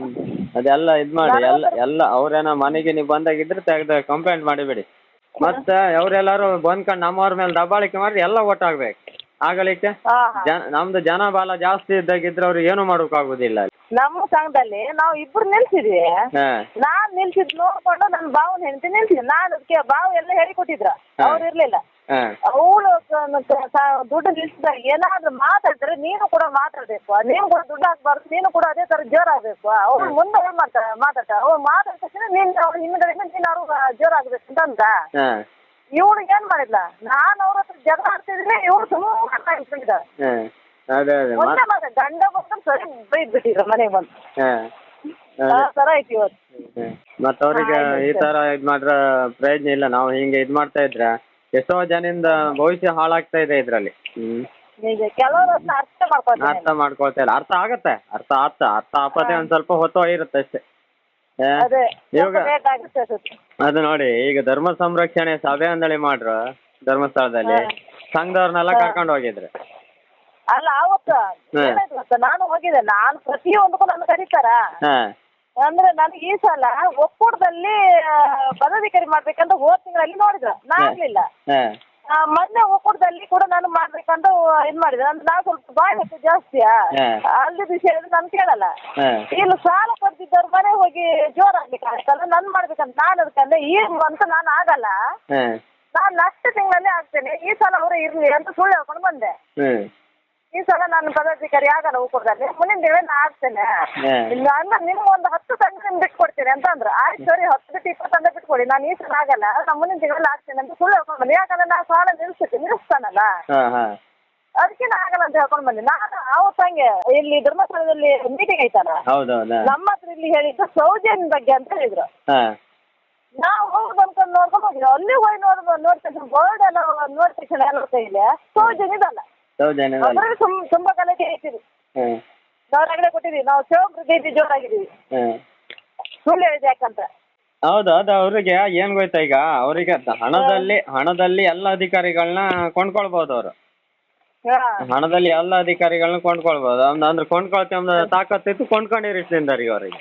ಅದೆಲ್ಲ ಇದು ಮಾಡಿ ಎಲ್ಲ ಎಲ್ಲ ಅವ್ರೇನೋ ಮನೆಗೆ ನೀವು ಬಂದಾಗಿದ್ರೆ ತೆಗ್ದು ಕಂಪ್ಲೇಂಟ್ ಮಾಡಿಬಿಡಿ. ಮತ್ತೆ ಅವ್ರೆಲ್ಲಾರು ಬಂದ್ಕೊಂಡು ನಮ್ಮವ್ರ ಮೇಲೆ ದಬ್ಬಾಳಿಕೆ ಮಾಡಿ ಎಲ್ಲ ಒಟ್ಟಾಗ್ಬೇಕು. ಆಗಲಿಕ್ಕೆ ಹಾ. ಹಾ ಜನ ನಮ್ದು ಜನ ಬಾಲ ಜಾಸ್ತಿ ಇದ್ದಾಗಿದ್ರೆ ಅವ್ರಿಗೆ ಏನು ಆಗುದಿಲ್ಲ ನಮ್ಮ ಸಂಘದಲ್ಲಿ ನಾವು ಇಬ್ರು ನಿಲ್ಸಿದ್ವಿ. ಹಾಂ. ನಾನ್ ನಿಲ್ಸಿದ್ ನೋಡ್ಕೊಂಡು ನನ್ನ ಬಾವನ್ ಹೆಂಡತಿ ನಿಲ್ಸಿದ್ ನಾನು ಅದಕ್ಕೆ ಬಾವು ಎಲ್ಲ ಹೇಳಿಕೊಟ್ಟಿದ್ರ. ಅವ್ರು ಇರ್ಲಿಲ್ಲ. ಅವಳು ದುಡ್ಡು ನಿಲ್ಸಿದಾಗ ಏನಾದ್ರೂ ಮಾತಾಡಿದ್ರೆ ನೀನು ಕೂಡ ಮಾತಾಡ್ಬೇಕು. ನೀನು ಕೂಡ ದುಡ್ಡು ಹಾಕ್ಬಾರ್ದು ನೀನು ಕೂಡ ಅದೇ ತರ ಜೋರಾಗಬೇಕು. ಅವ್ರು ಮುಂದೆ ಏನ್ ಮಾಡ್ತಾಳೆ ಮಾತಾಡ್ತಾಳೆ ಅವ್ರು ಮಾತಾಡಿದ ತಕ್ಷಣ ನೀನ್ ಅವ್ರ ಹಿಂದ್ಗಡೆಯಿಂದ ನೀನ್ ಅವ್ರು ಜೋರಾಗ್ಬೇಕು ಅಂತಂದ ಇವಳು ಏನ್ ಮಾಡಿಲ್ಲ ನಾನು ಅವ್ರ ಹತ್ರ ಜಗಳ ಆಡ್ತಿದ್ರೆ ಇವಳು ಸುಮ್ಮನೆ ಇಟ್ಕೊಂಡಿದ್ದ ಹಾಂ. ಅದೇ ಅದೇ. ಮಾ ಒಂದೇ ಮಾತು ಗಂಡ ಬಂದು ಸರಿ ಬೈದ್. ಬಿಟ್ಟಿದ್ರು ಮನೆಗೆ ಬಂದು ತರ ಐತಿ ಇವತ್ತು. ಮತ್ತವ್ರಿಗೆ ಈ ತರ ಇದ್ ಮಾಡ್ರ ಪ್ರಯೋಜನ ಇಲ್ಲ. ನಾವು ಹಿಂಗೆ ಇದ್ ಮಾಡ್ತಾ ಇದ್ರೆ ಎಷ್ಟೋ ಜನಿಂದ ಭವಿಷ್ಯ ಹಾಳಾಗ್ತಾ ಇದೆ ಇದರಲ್ಲಿ. ಹ್ಮ್. ನಿಜ ಕೆಲವರು ಅದನ್ನ ಅರ್ಥ ಮಾಡ್ಕೊತಾರೆ ಅರ್ಥ ಮಾಡ್ಕೊಳ್ತಾ ಇಲ್ಲ. ಅರ್ಥ ಆಗತ್ತೆ. ಅರ್ಥ ಆಗ್ತ ಅರ್ಥ ಆಪತ್ತೆ ಒಂದ್ ಸ್ವಲ್ಪ ಹೊತ್ತು ಇರುತ್ತೆ ಅಷ್ಟೇ. ಅದ ಅದೇ ಇವಾಗ ಲೇಟ್ ಆಗುತ್ತೆ ಅನ್ಸುತ್ತೆ. ಅದು ನೋಡಿ ಈಗ ಧರ್ಮ ಸಂರಕ್ಷಣೆ ಸಭೆ ಅಂದಳಿ ಮಾಡ್ರು ಧರ್ಮಸ್ಥಳದಲ್ಲಿ. ಸಂಘದವ್ರನ್ನೆಲ್ಲ ಕರ್ಕೊಂಡು ಹೋಗಿದ್ರು. ಅಲ್ಲ ಅವತ್ತು ಹ್ಮ್. ಏನಾಯ್ತು ಗೊತ್ತಾ? ನಾನು ಹೋಗಿದ್ದೆ. ನಾನು ಪ್ರತಿಯೊಂದಕ್ಕೂ ನನ್ನ ಕರೀತಾರ? ಹಾಂ. ಅಂದ್ರೆ ನನಗೆ ಈ ಸಲ ಒಕ್ಕೂಟದಲ್ಲಿ ಪದಾಧಿಕಾರಿ ಮಾಡ್ಬೇಕಂತ ಹೋದ್ ತಿಂಗಳಲ್ಲಿ ನೋಡಿದ್ರು. ನಾ ಆಗ್ಲಿಲ್ಲ. ಹಾಂ. ಆ, ಮೊನ್ನೆ ಒಕ್ಕೂಟದಲ್ಲಿ ಕೂಡ ನಾನು ಮಾಡ್ಬೇಕಂತ ಇದ್ ಮಾಡಿದ್ರೆ ಅಂದ್ರೆ ನಾ ಸ್ವಲ್ಪ ಬಾಯಿ ಹೆಚ್ಚು ಜಾಸ್ತಿಯಾ. ಅಲ್ಲಿ ವಿಷಯ ನಾನು ಕೇಳಲ್ಲ. ಹಾಂ. ಇಲ್ಲಿ ಸಾಲ ಕೊಡ್ತಿದ್ದವ್ರ ಮನೆ ಹೋಗಿ ಜೋರಾಗ್ಲಿಕ್ಕೆ ಆಗ್ತಲ್ಲ ನನ್ ಮಾಡ್ಬೇಕಂತ ನಾನು ಅದಕ್ಕಂದ್ರೆ ಈಗ ಅಂತ ನಾನು ಆಗಲ್ಲ. ಹಾಂ. ನಾನು ನೆಕ್ಸ್ಟ್ ತಿಂಗಳಲ್ಲಿ ಆಗ್ತೇನೆ. ಈ ಸಲ ಅವರೇ ಇರ್ಲಿ ಅಂತ ಸುಳ್ಳು ಹೇಳ್ಕೊಂಡು ಬಂದೆ. ಹ್ಞೂ ಈ ಸಲ ನಾನು ಪದಾಧಿಕಾರಿ ಆಗಲ್ಲ ಉಪದಲ್ಲಿ ಮುಂದಿನ ತಿಂಗಳು ನಾ ಆಗ್ತೇನೆ ಇಲ್ಲ ಅಂದ್ರೆ ನಿಮ್ಗೆ ಒಂದು ಹತ್ತು ತಂಡ ನಿಮ್ಗೆ ಬಿಟ್ಕೊಡ್ತೀನಿ ಅಂತ ಅಂದ್ರು ಆಯ್ತು ಸರಿ ಹತ್ತು ಬಿಟ್ಟು ಇಪ್ಪತ್ತು ತಂಡ ಬಿಟ್ಕೊಡಿ. ನಾನು ಈ ಸಲ ಆಗಲ್ಲ. ನಾನು ಮುಂದಿನ ದಿನ ಆಗ್ತೇನೆ ಅಂತ ಸುಳ್ಳು ಹೇಳ್ಕೊಂಡು ಬಂದೆ ಯಾಕಂದ್ರೆ ನಾ ಸಾಲ ನಿಲ್ಲಿಸ್ತೀನಿ ನಿಲ್ಲಿಸ್ತಾನಲ್ಲ ಅದಕ್ಕೆ ನಾ ಆಗಲ್ಲ ಅಂತ ಹೇಳ್ಕೊಂಡು ಬಂದೆ ನಾನು ಅವತ್ತು ಹಂಗೆ ಇಲ್ಲಿ ಧರ್ಮಸ್ಥಳದಲ್ಲಿ ಮೀಟಿಂಗ್ ಐತಲ್ಲ? ನಮ್ಮ ಹತ್ರ ಇಲ್ಲಿ ಹೇಳಿದ್ದು ಸೌಜನ್ಯ ಬಗ್ಗೆ ಅಂತ ಹೇಳಿದ್ರು. ನಾವು ಹೋಗುದು ಅನ್ಕೊಂಡು ನೋಡ್ಕೊಂಡು ಹೋಗಿದ್ವಿ ಅಲ್ಲಿ ಹೋಗಿ ನೋಡ್ ನೋಡ್ತೇನೆ ಬೋರ್ಡ್ ಎಲ್ಲ ನೋಡ್ತೀನಿ ಎಲ್ಲ ಸೌಜನ್ಯ ಇದಲ್ಲ. ಸೌಜನ್ಯದಲ್ಲಿ ಅದ್ರಲ್ಲಿ ತುಂಬ ಗಲಾಟೆ ನಾವು ರಗಡೆ ಕೊಟ್ಟಿದ್ದೀವಿ ನಾವು ಶಿವಮೊಗ್ಗ ಜೈತಿ ಜೋರಾಗಿದ್ದೀವಿ. ಹಾಂ. ಸುಳ್ಳು ಹೇಳಿದೆ ಯಾಕಂತ ಹೌದು ಅದು ಅವ್ರಿಗೆ ಏನ್ ಗೊತ್ತಾ ಈಗ? ಅವರಿಗೆ ಹಣದಲ್ಲಿ ಹಣದಲ್ಲಿ ಎಲ್ಲ ಅಧಿಕಾರಿಗಳನ್ನ ಕೊಂಡ್ಕೊಳ್ಬಹುದು ಅವರು. ಹಾ. ಹಣದಲ್ಲಿ ಎಲ್ಲ ಅಧಿಕಾರಿಗಳನ್ನ ಕೊಂಡ್ಕೊಳ್ಬಹುದು ಅಂದ್- ಅಂದ್ರೆ ಕೊಂಡ್ಕೊಳ್ತೇವೆ ತಾಕತ್ತಿತ್ತು ಕೊಂಡ್ಕೊಂಡಿರಿಸ್ತಿದ್ದಾರೆ ಈಗ ಅವರಿಗೆ.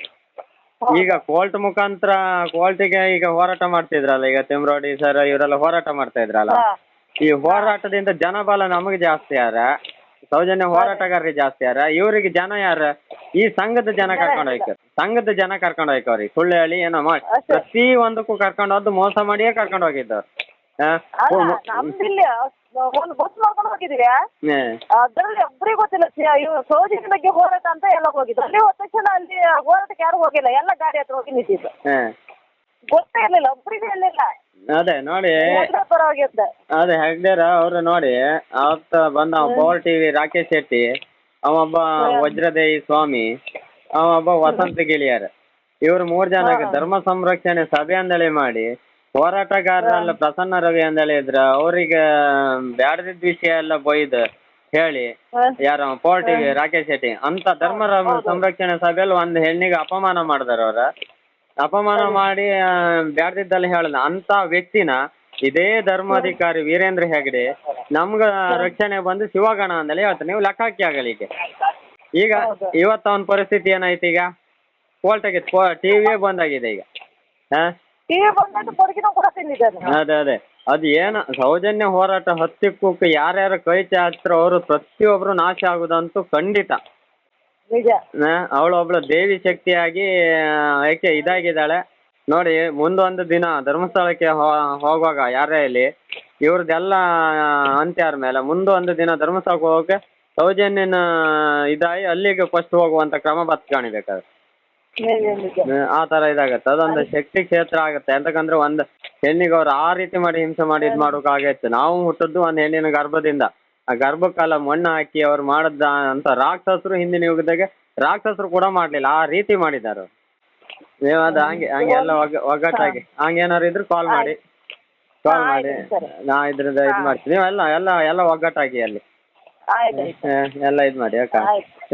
ಈಗ ಕೋರ್ಟ್ ಮುಖಾಂತರ ಕೋರ್ಟಿಗೆ ಈಗ ಹೋರಾಟ ಮಾಡ್ತಿದ್ರಲ್ಲ ಈಗ ತಿಮ್ರೋಡಿ ಸರ್ ಇವರೆಲ್ಲ ಹೋರಾಟ ಮಾಡ್ತಾ ಇದ್ರಲ್ಲ? ಹಾ. ಈ ಹೋರಾಟದಿಂದ ಜನಬಲ ನಮಗೆ ಜಾಸ್ತಿ ಯಾರ? ಸೌಜನ್ಯ ಹೋರಾಟಗಾರರಿಗೆ ಜಾಸ್ತಿ ಯಾರ? ಇವರಿಗೆ ಜನ ಯಾರ? ಈ ಸಂಘದ ಜನ ಕರ್ಕೊಂಡ್ ಹೋಯ್ತಾರೆ ಸಂಘದ ಜನ ಕರ್ಕೊಂಡು ಹೋಯ್ಕವ್ರಿ ಸುಳ್ಳು ಹೇಳಿ ಏನೋ ಮಾಡಿ ಅಷ್ಟೇ. ಪ್ರತಿ ಒಂದಕ್ಕೂ ಕರ್ಕೊಂಡು ಹೋದ್ದು ಮೋಸ ಮಾಡಿಯೇ ಕರ್ಕೊಂಡು ಹೋಗಿದ್ದವ್ರು? ಅಲ್ಲ ನಮ್ದು ಇಲ್ಲಿ ಒಂದು ಬಸ್ ಮಾಡ್ಕೊಂಡು ಹೋಗಿದ್ದೀವಿ. ಅದರಲ್ಲಿ ಒಬ್ಬರಿಗೆ ಗೊತ್ತಿಲ್ಲ. ಸಿ- ಇವ್ರು ಸೌಜನ್ಯ ಬಗ್ಗೆ ಹೋರಾಟ ಅಂತ ಎಲ್ಲ ಹೋಗಿದ್ದು. ಅಲ್ಲಿ ಹೋದ ತಕ್ಷಣ ಅಲ್ಲಿ ಹೋರಾಟಕ್ಕೆ ಯಾರು ಹೋಗಿಲ್ಲ. ಎಲ್ಲ ಗಾಡಿ ಹತ್ರ ಹೋಗಿ ನಿಂತಿದ್ದು. ಗೊತ್ತೇ ಇರ್ಲಿಲ್ಲ. ಒಬ್ಬರಿಗೆ ಇರಲಿಲ್ಲ. ಅದೇ ನೋಡಿ. ಪರವಾಗಿದ್ದ ಅದೇ ಹೆಗ್ಡೇರ ಅವ್ರು ನೋಡಿ ಅವತ್ತ ಬಂದ ಪವರ್ ಟಿವಿ ರಾಕೇಶ್ ಶೆಟ್ಟಿ ಅವೊಬ್ಬ ವಜ್ರದೇವಿ ಸ್ವಾಮಿ ಅವೊಬ್ಬ ವಸಂತ ಗಿಳಿಯರ್. ಇವ್ರು ಮೂರ್ ಜನ ಧರ್ಮ ಸಂರಕ್ಷಣೆ ಸಭೆ ಅಂದೇಳಿ ಮಾಡಿ ಹೋರಾಟಗಾರರಲ್ಲ ಪ್ರಸನ್ನ ರವಿ ಅಂದೇಳಿ ಇದ್ರ ಅವ್ರಿಗೆ ಬ್ಯಾಡದಿದ್ದ ವಿಷಯ ಎಲ್ಲ ಬೊಯ್ದು ಹೇಳಿ ಯಾರ ಪವರ್ ಟಿವಿ ರಾಕೇಶ್ ಶೆಟ್ಟಿ ಅಂತ ಧರ್ಮ ಸಂರಕ್ಷಣೆ ಸಭೆಯಲ್ಲಿ ಒಂದ್ ಹೆಣ್ಣಿಗೆ ಅಪಮಾನ ಮಾಡಿದಾರ ಅವ್ರ. ಅಪಮಾನ ಮಾಡಿ ಬ್ಯಾಡ್ದಿದ್ದಲ್ಲಿ ಹೇಳಲ್ಲ. ಅಂತ ವ್ಯಕ್ತಿನ ಇದೇ ಧರ್ಮಾಧಿಕಾರಿ ವೀರೇಂದ್ರ ಹೆಗಡೆ ನಮ್ಗ ರಕ್ಷಣೆ ಬಂದು ಶಿವಗಣ ಅಂದಲೇ ಹೇಳ್ತಾರೆ. ನೀವು ಲೆಕ್ಕ ಹಾಕಿ ಆಗಲಿ ಈಗ. ಈಗ ಇವತ್ತು ಅವನ ಪರಿಸ್ಥಿತಿ ಏನಾಯ್ತು ಈಗ? ಕೋಲ್ಟಾಗಿ ಟಿವಿಯೇ ಬಂದಾಗಿದೆ ಈಗ. ಹಾ? ಅದೇ ಅದೇ. ಅದ್ ಏನ ಸೌಜನ್ಯ ಹೋರಾಟ ಹತ್ತಿಕ್ಕೂ ಯಾರ್ಯಾರು ಕೈ ಚಾಚ್ರೋ ಅವರು ಪ್ರತಿಯೊಬ್ರು ನಾಶ ಆಗುದಂತೂ ಖಂಡಿತ. ನಿಜ. ಒಬ್ಳು ದೇವಿ ಶಕ್ತಿಯಾಗಿ ಯಾಕೆ ಇದಾಗಿದ್ದಾಳೆ. ನೋಡಿ ಮುಂದೊಂದು ದಿನ ಧರ್ಮಸ್ಥಳಕ್ಕೆ ಹೋಗುವಾಗ ಯಾರೇ ಇಲ್ಲಿ ಇವ್ರದ್ದೆಲ್ಲ ಅಂತ್ಯಾರ ಮೇಲೆ ಮುಂದೊಂದು ದಿನ ಧರ್ಮಸ್ಥಳಕ್ಕೆ ಹೋಗೋಕೆ ಸೌಜನ್ಯನ ಇದಾಗಿ ಅಲ್ಲಿಗೆ ಫಸ್ಟ್ ಹೋಗುವಂತ ಕ್ರಮ ಬತ್ಕಾಣಿಬೇಕಾದ್ರೆ ಆ ತರ ಇದಾಗತ್ತೆ. ಅದೊಂದು ಶಕ್ತಿ ಕ್ಷೇತ್ರ ಆಗತ್ತೆ. ಯಾಕಂದ್ರೆ ಒಂದ್ ಹೆಣ್ಣಿಗೆ ಅವ್ರು ಆ ರೀತಿ ಮಾಡಿ ಹಿಂಸೆ ಮಾಡಿ ಇದ್ ಮಾಡೋಕ್ ಆಗೈತೆ ನಾವು ಹುಟ್ಟದ್ದು ಒಂದ್ ಹೆಣ್ಣಿನ ಗರ್ಭದಿಂದ. ಆ ಗರ್ಭಕಾಲ ಮಣ್ಣು ಹಾಕಿ ಅವ್ರು ಮಾಡದ ಅಂತ ರಾಕ್ಷಸರು ಹಿಂದಿನ ಯುಗದಾಗ ರಾಕ್ಷಸರು ಕೂಡ ಮಾಡ್ಲಿಲ್ಲ ಆ ರೀತಿ ಮಾಡಿದ್ದಾರೆ. ಅವ್ರು. ನೀವು ಅದು ಹಂಗೆ ಹಂಗೆ ಎಲ್ಲ ಒಗ್ಗ ಒಗ್ಗಟ್ಟಾಗಿ. ಹಂಗೇನಾರು ಇದ್ರೆ ಕಾಲ್ ಮಾಡಿ. ಕಾಲ್ ಮಾಡಿ. ನಾ ಇದ್ರದ್ದು ಇದು ಮಾಡ್ತೀನಿ. ನೀವೆಲ್ಲ ಎಲ್ಲ ಎಲ್ಲ ಎಲ್ಲ ಒಗ್ಗಟ್ಟಾಗಿ ಅಲ್ಲಿ. ಎಲ್ಲ ಇದು ಮಾಡಿ ಅಕ್ಕ